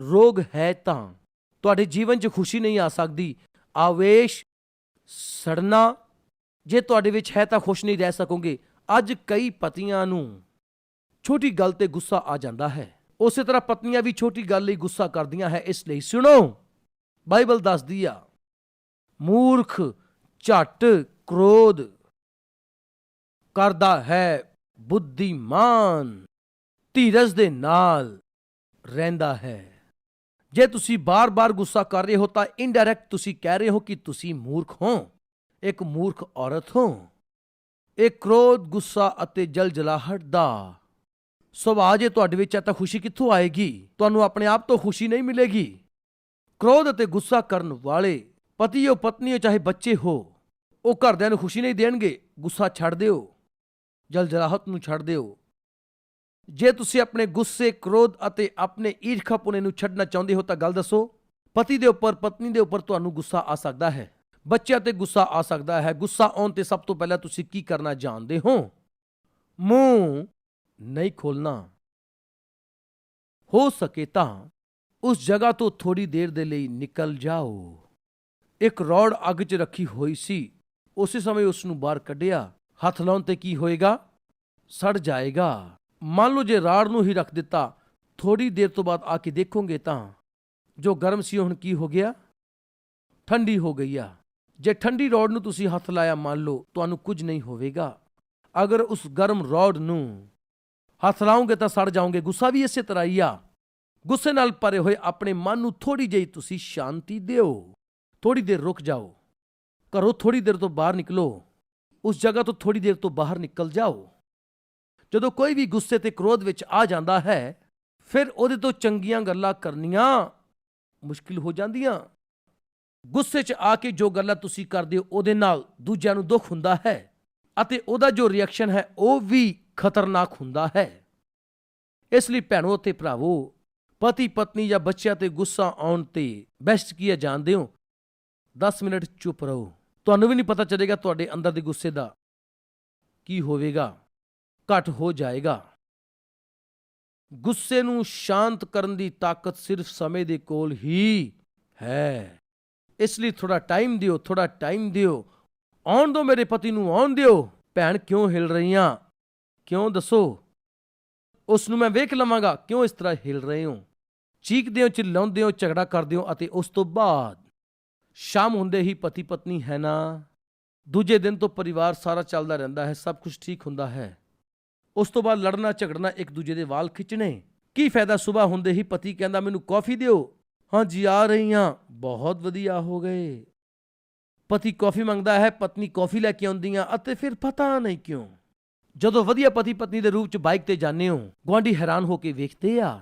ਰੋਗ ਹੈ ਤਾਂ ਤੁਹਾਡੇ ਜੀਵਨ 'ਚ ਖੁਸ਼ੀ ਨਹੀਂ ਆ ਸਕਦੀ। ਆਵੇਸ਼ ਸੜਨਾ ਜੇ ਤੁਹਾਡੇ ਵਿੱਚ ਹੈ ਤਾਂ ਖੁਸ਼ ਨਹੀਂ ਰਹਿ ਸਕੋਗੇ। ਅੱਜ ਕਈ ਪਤੀਆਂ ਨੂੰ ਛੋਟੀ ਗੱਲ ਤੇ ਗੁੱਸਾ ਆ ਜਾਂਦਾ ਹੈ। ਉਸੇ ਤਰ੍ਹਾਂ ਪਤਨੀਆਂ ਵੀ ਛੋਟੀ ਗੱਲ ਲਈ ਗੁੱਸਾ ਕਰਦੀਆਂ ਹੈ, ਇਸ ਲਈ ਸੁਣੋ। ਬਾਈਬਲ ਦੱਸਦੀ ਆ, ਮੂਰਖ ਝਟ ਕ੍ਰੋਧ ਕਰਦਾ ਹੈ ਬੁੱਧੀਮਾਨ, ਧੀਰਜ ਦੇ ਨਾਲ ਰਹਿੰਦਾ ਹੈ। ਜੇ ਤੁਸੀਂ ਬਾਰ-ਬਾਰ ਗੁੱਸਾ ਕਰ ਰਹੇ ਹੋ ਤਾਂ ਇਨਡਾਇਰੈਕਟ ਤੁਸੀਂ ਕਹਿ ਰਹੇ ਹੋ ਕਿ ਤੁਸੀਂ ਮੂਰਖ ਹੋ। ਇੱਕ ਮੂਰਖ ਔਰਤ ਹੋ। ਇਹ ਕ੍ਰੋਧ, ਗੁੱਸਾ ਅਤੇ ਜਲਜਲਾਹਟ ਦਾ ਸੁਭਾਅ ਜੇ ਤੁਹਾਡੇ ਵਿੱਚ ਹੈ ਤਾਂ ਖੁਸ਼ੀ ਕਿੱਥੋਂ ਆਏਗੀ? ਤੁਹਾਨੂੰ ਆਪਣੇ ਆਪ ਤੋਂ ਖੁਸ਼ੀ ਨਹੀਂ ਮਿਲੇਗੀ। ਕ੍ਰੋਧ ਅਤੇ ਗੁੱਸਾ ਕਰਨ ਵਾਲੇ ਪਤੀ ਹੋ, ਪਤਨੀ ਹੋ, ਚਾਹੇ ਬੱਚੇ ਹੋ, ਉਹ ਘਰਦਿਆਂ ਨੂੰ ਖੁਸ਼ੀ ਨਹੀਂ ਦੇਣਗੇ। ਗੁੱਸਾ ਛੱਡ ਦਿਓ। ਜਲਜਲਾਹਟ ਨੂੰ ਛੱਡ ਦਿਓ। ਜੇ ਤੁਸੀਂ ਆਪਣੇ ਗੁੱਸੇ, ਕ੍ਰੋਧ ਅਤੇ ਆਪਣੇ ਈਰਖਾਪੁਣੇ ਨੂੰ ਛੱਡਣਾ ਚਾਹੁੰਦੇ ਹੋ ਤਾਂ ਗੱਲ ਦੱਸੋ। ਪਤੀ ਦੇ ਉੱਪਰ, ਪਤਨੀ ਦੇ ਉੱਪਰ ਤੁਹਾਨੂੰ ਗੁੱਸਾ ਆ ਸਕਦਾ ਹੈ। ਬੱਚਿਆਂ ਤੇ ਗੁੱਸਾ ਆ ਸਕਦਾ ਹੈ। ਗੁੱਸਾ ਆਉਣ ਤੇ ਸਭ ਤੋਂ ਪਹਿਲਾਂ ਤੁਸੀਂ ਕੀ ਕਰਨਾ ਜਾਣਦੇ ਹੋ? ਮੂੰਹ ਨਹੀਂ ਖੋਲਣਾ ਹੋ ਸਕੇ ਤਾਂ ਉਸ ਜਗ੍ਹਾ ਤੋਂ ਥੋੜੀ ਦੇਰ ਦੇ ਲਈ ਨਿਕਲ ਜਾਓ। ਇੱਕ ਰੋਡ ਅੱਗ 'ਚ ਰੱਖੀ ਹੋਈ ਸੀ। ਉਸੇ ਸਮੇਂ ਉਸ ਨੂੰ ਬਾਹਰ ਕੱਢਿਆ। ਹੱਥ ਲਾਉਣ ਤੇ ਕੀ ਹੋਏਗਾ? ਸੜ ਜਾਏਗਾ। ਮੰਨ ਲਓ ਜੇ ਰਾੜ ਨੂੰ ਹੀ ਰੱਖ ਦਿੱਤਾ ਥੋੜੀ ਦੇਰ ਤੋਂ ਬਾਅਦ ਆ ਕੇ ਦੇਖੋਗੇ ਤਾਂ। ਜੋ ਗਰਮ ਸੀ ਹੁਣ ਕੀ ਹੋ ਗਿਆ? ਠੰਡੀ ਹੋ ਗਈ ਆ। ਜੇ ਠੰਡੀ ਰੋਡ ਨੂੰ ਤੁਸੀਂ ਹੱਥ ਲਾਇਆ ਮੰਨ ਲਓ, ਤੁਹਾਨੂੰ ਕੁਝ ਨਹੀਂ ਹੋਵੇਗਾ। ਅਗਰ ਉਸ ਗਰਮ ਰੋਡ ਨੂੰ ਹੱਥ ਲਾਓਗੇ ਤਾਂ ਸੜ ਜਾਓਗੇ। ਗੁੱਸਾ ਵੀ ਇਸੇ ਤਰ੍ਹਾਂ ਹੀ ਆ। ਗੁੱਸੇ ਨਾਲ ਭਰੇ ਹੋਏ ਆਪਣੇ ਮਨ ਨੂੰ ਥੋੜੀ ਜਿਹੀ ਤੁਸੀਂ ਸ਼ਾਂਤੀ ਦਿਓ। ਥੋੜੀ ਦੇਰ ਰੁਕ ਜਾਓ। ਘਰੋਂ ਥੋੜੀ ਦੇਰ ਤੋਂ ਬਾਹਰ ਨਿਕਲੋ। ਉਸ ਜਗ੍ਹਾ ਤੋਂ ਥੋੜੀ ਦੇਰ ਤੋਂ ਬਾਹਰ ਨਿਕਲ ਜਾਓ। ਜਦੋਂ ਕੋਈ ਵੀ ਗੁੱਸੇ ਤੇ ਕ੍ਰੋਧ ਵਿੱਚ ਆ ਜਾਂਦਾ ਹੈ, ਫਿਰ ਉਹਦੇ ਤੋਂ ਚੰਗੀਆਂ ਗੱਲਾਂ ਕਰਨੀਆਂ ਮੁਸ਼ਕਿਲ ਹੋ ਜਾਂਦੀਆਂ। ਗੁੱਸੇ 'ਚ ਆ ਕੇ ਜੋ ਗੱਲਾਂ ਤੁਸੀਂ ਕਰਦੇ ਹੋ, ਉਹਦੇ ਨਾਲ ਦੂਜਿਆਂ ਨੂੰ ਦੁੱਖ ਹੁੰਦਾ ਹੈ ਅਤੇ ਉਹਦਾ ਜੋ ਰਿਐਕਸ਼ਨ ਹੈ, ਉਹ ਵੀ ਖਤਰਨਾਕ ਹੁੰਦਾ ਹੈ। ਇਸ ਲਈ ਭੈਣੋ ਅਤੇ ਭਰਾਵੋ, ਪਤੀ ਪਤਨੀ ਜਾਂ ਬੱਚਿਆਂ ਤੇ ਗੁੱਸਾ ਆਉਣ ਤੇ ਬੈਸਟ ਕੀ ਹੈ ਜਾਣਦੇ ਹੋ? 10 ਮਿੰਟ ਚੁੱਪ ਰਹੋ। ਤੁਹਾਨੂੰ ਵੀ ਨਹੀਂ ਪਤਾ ਚੱਲੇਗਾ ਤੁਹਾਡੇ ਅੰਦਰ ਦੇ ਗੁੱਸੇ ਦਾ ਕੀ ਹੋਵੇਗਾ, ਘਟ ਹੋ ਜਾਏਗਾ। ਗੁੱਸੇ ਨੂੰ ਸ਼ਾਂਤ ਕਰਨ ਦੀ ਤਾਕਤ ਸਿਰਫ ਸਮੇਂ ਦੇ ਕੋਲ ਹੀ ਹੈ। ਇਸ ਲਈ ਥੋੜਾ ਟਾਈਮ ਦਿਓ ਥੋੜਾ ਟਾਈਮ ਦਿਓ। ਆਉਣ ਦਿਓ ਮੇਰੇ ਪਤੀ ਨੂੰ, ਆਉਣ ਦਿਓ। ਭੈਣ ਕਿਉਂ ਹਿਲ ਰਹੀਆਂ? ਕਿਉਂ ਦੱਸੋ? ਉਸ ਨੂੰ ਮੈਂ ਵੇਖ ਲਵਾਂਗਾ, ਕਿਉਂ ਇਸ ਤਰ੍ਹਾਂ ਹਿਲ ਰਹੇ ਹੋ? ਚੀਕਦੇ ਹੋ ਚਿੱਲਾਉਂਦੇ ਹੋ ਝਗੜਾ ਕਰਦੇ ਹੋ ਅਤੇ ਉਸ ਤੋਂ ਬਾਅਦ ਸ਼ਾਮ ਹੁੰਦੇ ਹੀ ਪਤੀ ਪਤਨੀ ਹੈ ਨਾ? ਦੂਜੇ ਦਿਨ ਤੋਂ ਪਰਿਵਾਰ ਸਾਰਾ ਚੱਲਦਾ ਰਹਿੰਦਾ ਹੈ, ਸਭ ਕੁਝ ਠੀਕ ਹੁੰਦਾ ਹੈ। ਉਸ ਤੋਂ ਬਾਅਦ ਲੜਨਾ ਝਗੜਨਾ ਇੱਕ ਦੂਜੇ ਦੇ ਵਾਲ ਖਿੱਚਣੇ। ਕੀ ਫਾਇਦਾ ਸਵੇਰ ਹੁੰਦੇ ਹੀ ਪਤੀ ਕਹਿੰਦਾ, ਮੈਨੂੰ ਕੌਫੀ ਦਿਓ? ਹਾਂ ਜੀ ਆ ਰਹੀ ਹਾਂ। ਬਹੁਤ ਵਧੀਆ ਹੋ ਗਏ। ਪਤੀ ਕੌਫੀ ਮੰਗਦਾ ਹੈ, ਪਤਨੀ ਕੌਫੀ ਲੈ ਕੇ ਆਉਂਦੀਆਂ ਅਤੇ ਫਿਰ ਪਤਾ ਨਹੀਂ ਕਿਉਂ। ਜਦੋਂ ਵਧੀਆ ਪਤੀ ਪਤਨੀ ਦੇ ਰੂਪ ਚ ਬਾਈਕ ਤੇ ਜਾਂਦੇ ਹੋ, ਗੁਆਂਢੀ ਹੈਰਾਨ ਹੋ ਕੇ ਵੇਖਦੇ ਆ।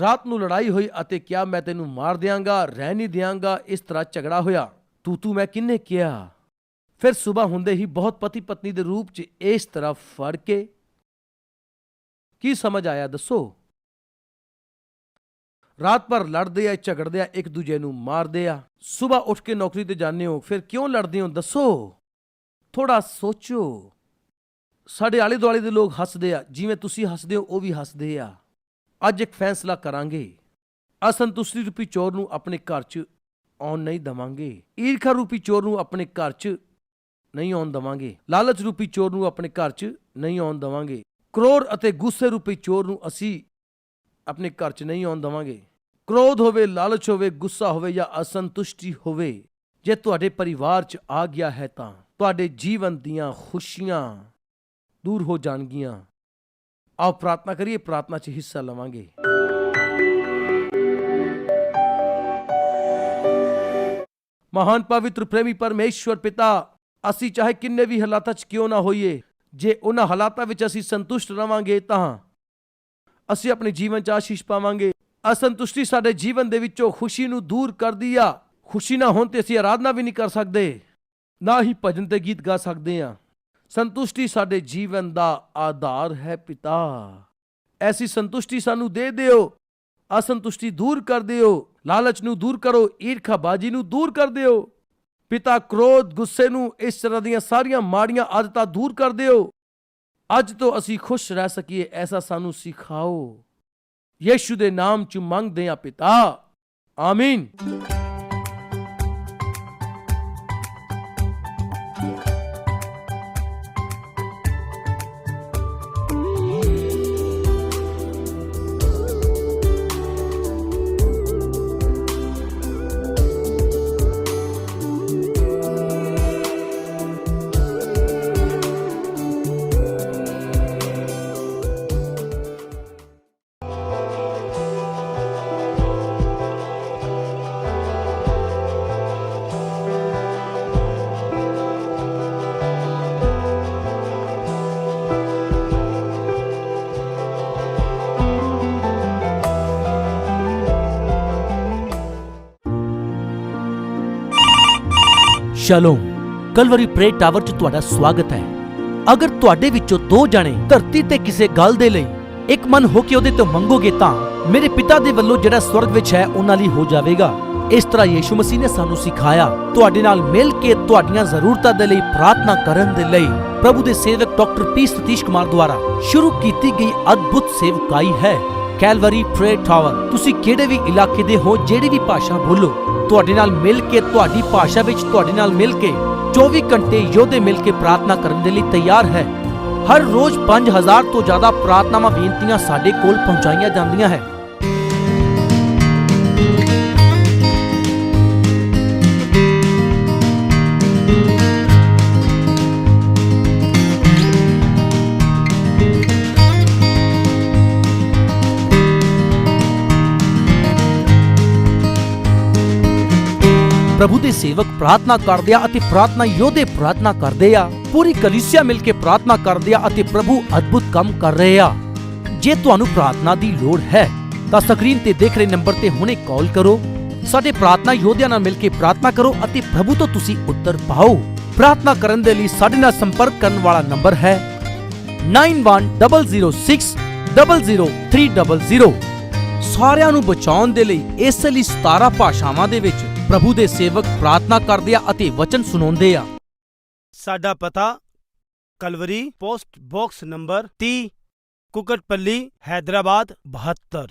ਰਾਤ ਨੂੰ ਲੜਾਈ ਹੋਈ ਅਤੇ ਕਿਹਾ, ਮੈਂ ਤੈਨੂੰ ਮਾਰ ਦਿਆਂਗਾ ਰਹਿ ਨਹੀਂ ਦਿਆਂਗਾ, ਇਸ ਤਰ੍ਹਾਂ ਝਗੜਾ ਹੋਇਆ। ਤੂੰ ਤੂੰ ਮੈਂ ਕਿੰਨੇ ਕਿਹਾ? ਫਿਰ ਸਵੇਰ ਹੁੰਦੇ ਹੀ ਬਹੁਤ ਪਤੀ ਪਤਨੀ ਦੇ ਰੂਪ 'ਚ ਇਸ ਤਰ੍ਹਾਂ ਫੜ ਕੇ ਕੀ ਸਮਝ ਆਇਆ ਦੱਸੋ? ਰਾਤ ਭਰ ਲੜਦੇ ਆ, ਝਗੜਦੇ ਆ, ਇੱਕ ਦੂਜੇ ਨੂੰ ਮਾਰਦੇ ਆ। ਸਵੇਰ ਉੱਠ ਕੇ ਨੌਕਰੀ ਤੇ ਜਾਂਦੇ ਹੋ, ਫਿਰ ਕਿਉਂ ਲੜਦੇ ਹੋ? ਦੱਸੋ। ਥੋੜਾ ਸੋਚੋ। ਸਾਡੇ ਆਲੇ ਦੁਆਲੇ ਦੇ ਲੋਕ ਹੱਸਦੇ ਆ, ਜਿਵੇਂ ਤੁਸੀਂ ਹੱਸਦੇ ਹੋ, ਉਹ ਵੀ ਹੱਸਦੇ ਆ। ਅੱਜ ਇੱਕ ਫੈਸਲਾ ਕਰਾਂਗੇ। ਅਸੰਤੁਸ਼ਟੀ ਰੂਪੀ ਚੋਰ ਨੂੰ ਆਪਣੇ ਘਰ 'ਚ ਆਉਣ ਨਹੀਂ ਦਵਾਂਗੇ। ਈਰਖਾ ਰੂਪੀ ਚੋਰ ਨੂੰ ਆਪਣੇ ਘਰ 'ਚ ਨਹੀਂ ਆਉਣ ਦਵਾਂਗੇ। ਲਾਲਚ ਰੂਪੀ ਚੋਰ ਨੂੰ ਆਪਣੇ ਘਰ 'ਚ ਨਹੀਂ ਆਉਣ ਦਵਾਂਗੇ। ਕ੍ਰੋਧ ਅਤੇ ਗੁੱਸੇ ਰੂਪੀ ਚੋਰ ਨੂੰ ਅਸੀਂ ਆਪਣੇ ਘਰ 'ਚ ਨਹੀਂ ਆਉਣ ਦਵਾਂਗੇ। ਕ੍ਰੋਧ ਹੋਵੇ, ਲਾਲਚ ਹੋਵੇ, ਗੁੱਸਾ ਹੋਵੇ ਜਾਂ ਅਸੰਤੁਸ਼ਟੀ ਹੋਵੇ, ਜੇ ਤੁਹਾਡੇ ਪਰਿਵਾਰ 'ਚ ਆ ਗਿਆ ਹੈ ਤਾਂ ਤੁਹਾਡੇ ਜੀਵਨ ਦੀਆਂ ਖੁਸ਼ੀਆਂ ਦੂਰ ਹੋ ਜਾਣਗੀਆਂ। ਆਓ ਪ੍ਰਾਰਥਨਾ ਕਰੀਏ, ਪ੍ਰਾਰਥਨਾ 'ਚ ਹਿੱਸਾ ਲਵਾਂਗੇ। ਮਹਾਨ ਪਵਿੱਤਰ ਪ੍ਰੇਮੀ ਪਰਮੇਸ਼ਵਰ ਪਿਤਾ, ਅਸੀਂ ਚਾਹੇ ਕਿੰਨੇ ਵੀ ਹਾਲਾਤਾਂ 'ਚ ਕਿਉਂ ਨਾ ਹੋਈਏ, ਜੇ ਉਹਨਾਂ ਹਾਲਾਤਾਂ ਵਿੱਚ ਅਸੀਂ ਸੰਤੁਸ਼ਟ ਰਵਾਂਗੇ ਤਾਂ ਅਸੀਂ ਆਪਣੇ ਜੀਵਨ 'ਚ ਆਸ਼ੀਸ਼ ਪਾਵਾਂਗੇ। ਅਸੰਤੁਸ਼ਟੀ ਸਾਡੇ ਜੀਵਨ ਦੇ ਵਿੱਚੋਂ ਖੁਸ਼ੀ ਨੂੰ ਦੂਰ ਕਰਦੀ ਆ। ਖੁਸ਼ੀ ਨਾ ਹੋਣ ਤੇ ਅਸੀਂ ਆਰਾਧਨਾ ਵੀ ਨਹੀਂ ਕਰ ਸਕਦੇ। ਨਾ ਹੀ ਭਜਨ ਤੇ ਗੀਤ ਗਾ ਸਕਦੇ ਆ। ਸੰਤੁਸ਼ਟੀ ਸਾਡੇ ਜੀਵਨ ਦਾ ਆਧਾਰ ਹੈ ਪਿਤਾ। ਐਸੀ ਸੰਤੁਸ਼ਟੀ ਸਾਨੂੰ ਦੇ ਦਿਓ। ਅਸੰਤੁਸ਼ਟੀ ਦੂਰ ਕਰ ਦਿਓ। ਲਾਲਚ ਨੂੰ ਦੂਰ ਕਰੋ। ਈਰਖਾ ਬਾਜੀ ਨੂੰ ਦੂਰ ਕਰ ਦਿਓ। ਪਿਤਾ ਕ੍ਰੋਧ, ਗੁੱਸੇ ਨੂੰ ਇਸ ਤਰ੍ਹਾਂ ਦੀਆਂ ਸਾਰੀਆਂ ਮਾੜੀਆਂ ਆਦਤਾਂ ਦੂਰ ਕਰ ਦਿਓ। ਅੱਜ ਤੋਂ ਅਸੀਂ ਖੁਸ਼ ਰਹਿ ਸਕੀਏ, ਐਸਾ ਸਾਨੂੰ ਸਿਖਾਓ। ਯੀਸ਼ੂ ਦੇ ਨਾਮ ਚ ਮੰਗਦੇ ਆ ਪਿਤਾ। ਆਮੀਨ। ਸ਼ਲੋਮ, ਕਲਵਰੀ ਪ੍ਰੇ ਟਾਵਰ 'ਚ ਤੁਹਾਡਾ ਸਵਾਗਤ ਹੈ। ਅਗਰ ਤੁਹਾਡੇ ਵਿੱਚੋਂ ਦੋ ਜਣੇ ਧਰਤੀ ਤੇ ਕਿਸੇ ਗੱਲ ਦੇ ਲਈ ਇੱਕ ਮਨ ਹੋ ਕੇ ਉਹਦੇ ਤੋਂ ਮੰਗੋਗੇ ਤਾਂ ਮੇਰੇ ਪਿਤਾ ਦੇ ਵੱਲੋਂ ਜਿਹੜਾ ਸਵਰਗ ਵਿੱਚ ਹੈ, ਉਹਨਾਂ ਲਈ ਹੋ ਜਾਵੇਗਾ। ਇਸ ਤਰ੍ਹਾਂ ਯੀਸ਼ੂ ਮਸੀਹ ਨੇ ਸਾਨੂੰ ਸਿਖਾਇਆ, ਤੁਹਾਡੇ ਨਾਲ ਮਿਲ ਕੇ ਤੁਹਾਡੀਆਂ ਜ਼ਰੂਰਤਾਂ ਦੇ ਲਈ ਪ੍ਰਾਰਥਨਾ ਕਰਨ ਦੇ ਲਈ। ਪ੍ਰਭੂ ਦੇ ਸੇਵਕ ਡਾਕਟਰ ਪੀ ਸਤੀਸ਼ ਕੁਮਾਰ ਦੁਆਰਾ ਸ਼ੁਰੂ ਕੀਤੀ ਗਈ ਅਦਭੁਤ ਸੇਵਕਾਈ ਹੈ। ਕੈਲਵਰੀ ਪ੍ਰੇ ਟਾਵਰ, ਤੁਸੀਂ ਕਿਹੜੇ ਵੀ ਇਲਾਕੇ ਦੇ ਹੋ, ਜਿਹੜੀ ਵੀ ਭਾਸ਼ਾ ਬੋਲੋ ਤੁਹਾਡੇ ਨਾਲ ਮਿਲ ਕੇ, ਤੁਹਾਡੀ ਭਾਸ਼ਾ ਵਿੱਚ ਤੁਹਾਡੇ ਨਾਲ ਮਿਲ ਕੇ 24 ਘੰਟੇ ਯੋਧੇ ਮਿਲ ਕੇ ਪ੍ਰਾਰਥਨਾ ਕਰਨ ਦੇ ਲਈ ਤਿਆਰ ਹੈ। ਹਰ ਰੋਜ਼ 5000 ਤੋਂ ਜ਼ਿਆਦਾ ਪ੍ਰਾਰਥਨਾਵਾਂ ਬੇਨਤੀਆਂ ਸਾਡੇ ਕੋਲ ਪਹੁੰਚਾਈਆਂ ਜਾਂਦੀਆਂ ਹੈ। ਪ੍ਰਭੂ ਦੇ ਸੇਵਕ ਪ੍ਰਾਰਥਨਾ ਕਰਦੇ ਆ ਅਤੇ ਪ੍ਰਾਰਥਨਾ ਯੋਧੇ ਪ੍ਰਾਰਥਨਾ ਕਰਦੇ ਆ ਪੂਰੀ ਕਲੀਸਿਆ ਮਿਲ ਕੇ ਪ੍ਰਾਰਥਨਾ ਕਰਦੇ ਆ ਅਤੇ ਪ੍ਰਭੂ ਅਦਭੁਤ ਕੰਮ ਕਰ ਰਹੇ ਆ ਜੇ ਤੁਹਾਨੂੰ ਪ੍ਰਾਰਥਨਾ ਦੀ ਲੋੜ ਹੈ ਤਾਂ ਸਕਰੀਨ ਤੇ ਦੇਖ ਰਹੇ ਨੰਬਰ ਤੇ ਹੁਣੇ ਕਾਲ ਕਰੋ ਸਾਡੇ ਪ੍ਰਾਰਥਨਾ ਯੋਧਿਆਂ ਨਾਲ ਮਿਲ ਕੇ ਪ੍ਰਾਰਥਨਾ ਕਰੋ ਅਤੇ ਪ੍ਰਭੂ ਤੋਂ ਤੁਸੀਂ ਉੱਤਰ ਪਾਓ ਪ੍ਰਾਰਥਨਾ ਕਰਨ ਦੇ ਲਈ ਸਾਡੇ ਨਾਲ ਸੰਪਰਕ ਕਰਨ ਵਾਲਾ ਨੰਬਰ ਹੈ 9106000300 ਸਾਰਿਆਂ ਨੂੰ ਬਚਾਉਣ ਦੇ ਲਈ ਇਸ ਲਈ 17 ਭਾਸ਼ਾਵਾਂ ਦੇ ਵਿੱਚ ਪ੍ਰਭੂ ਦੇ ਸੇਵਕ ਪ੍ਰਾਰਥਨਾ ਕਰਦੇ ਆ ਅਤੇ ਵਚਨ ਸੁਣਾਉਂਦੇ ਆ। ਸਾਡਾ ਪਤਾ Calvary post box number 30 Kukatpally, Hyderabad 72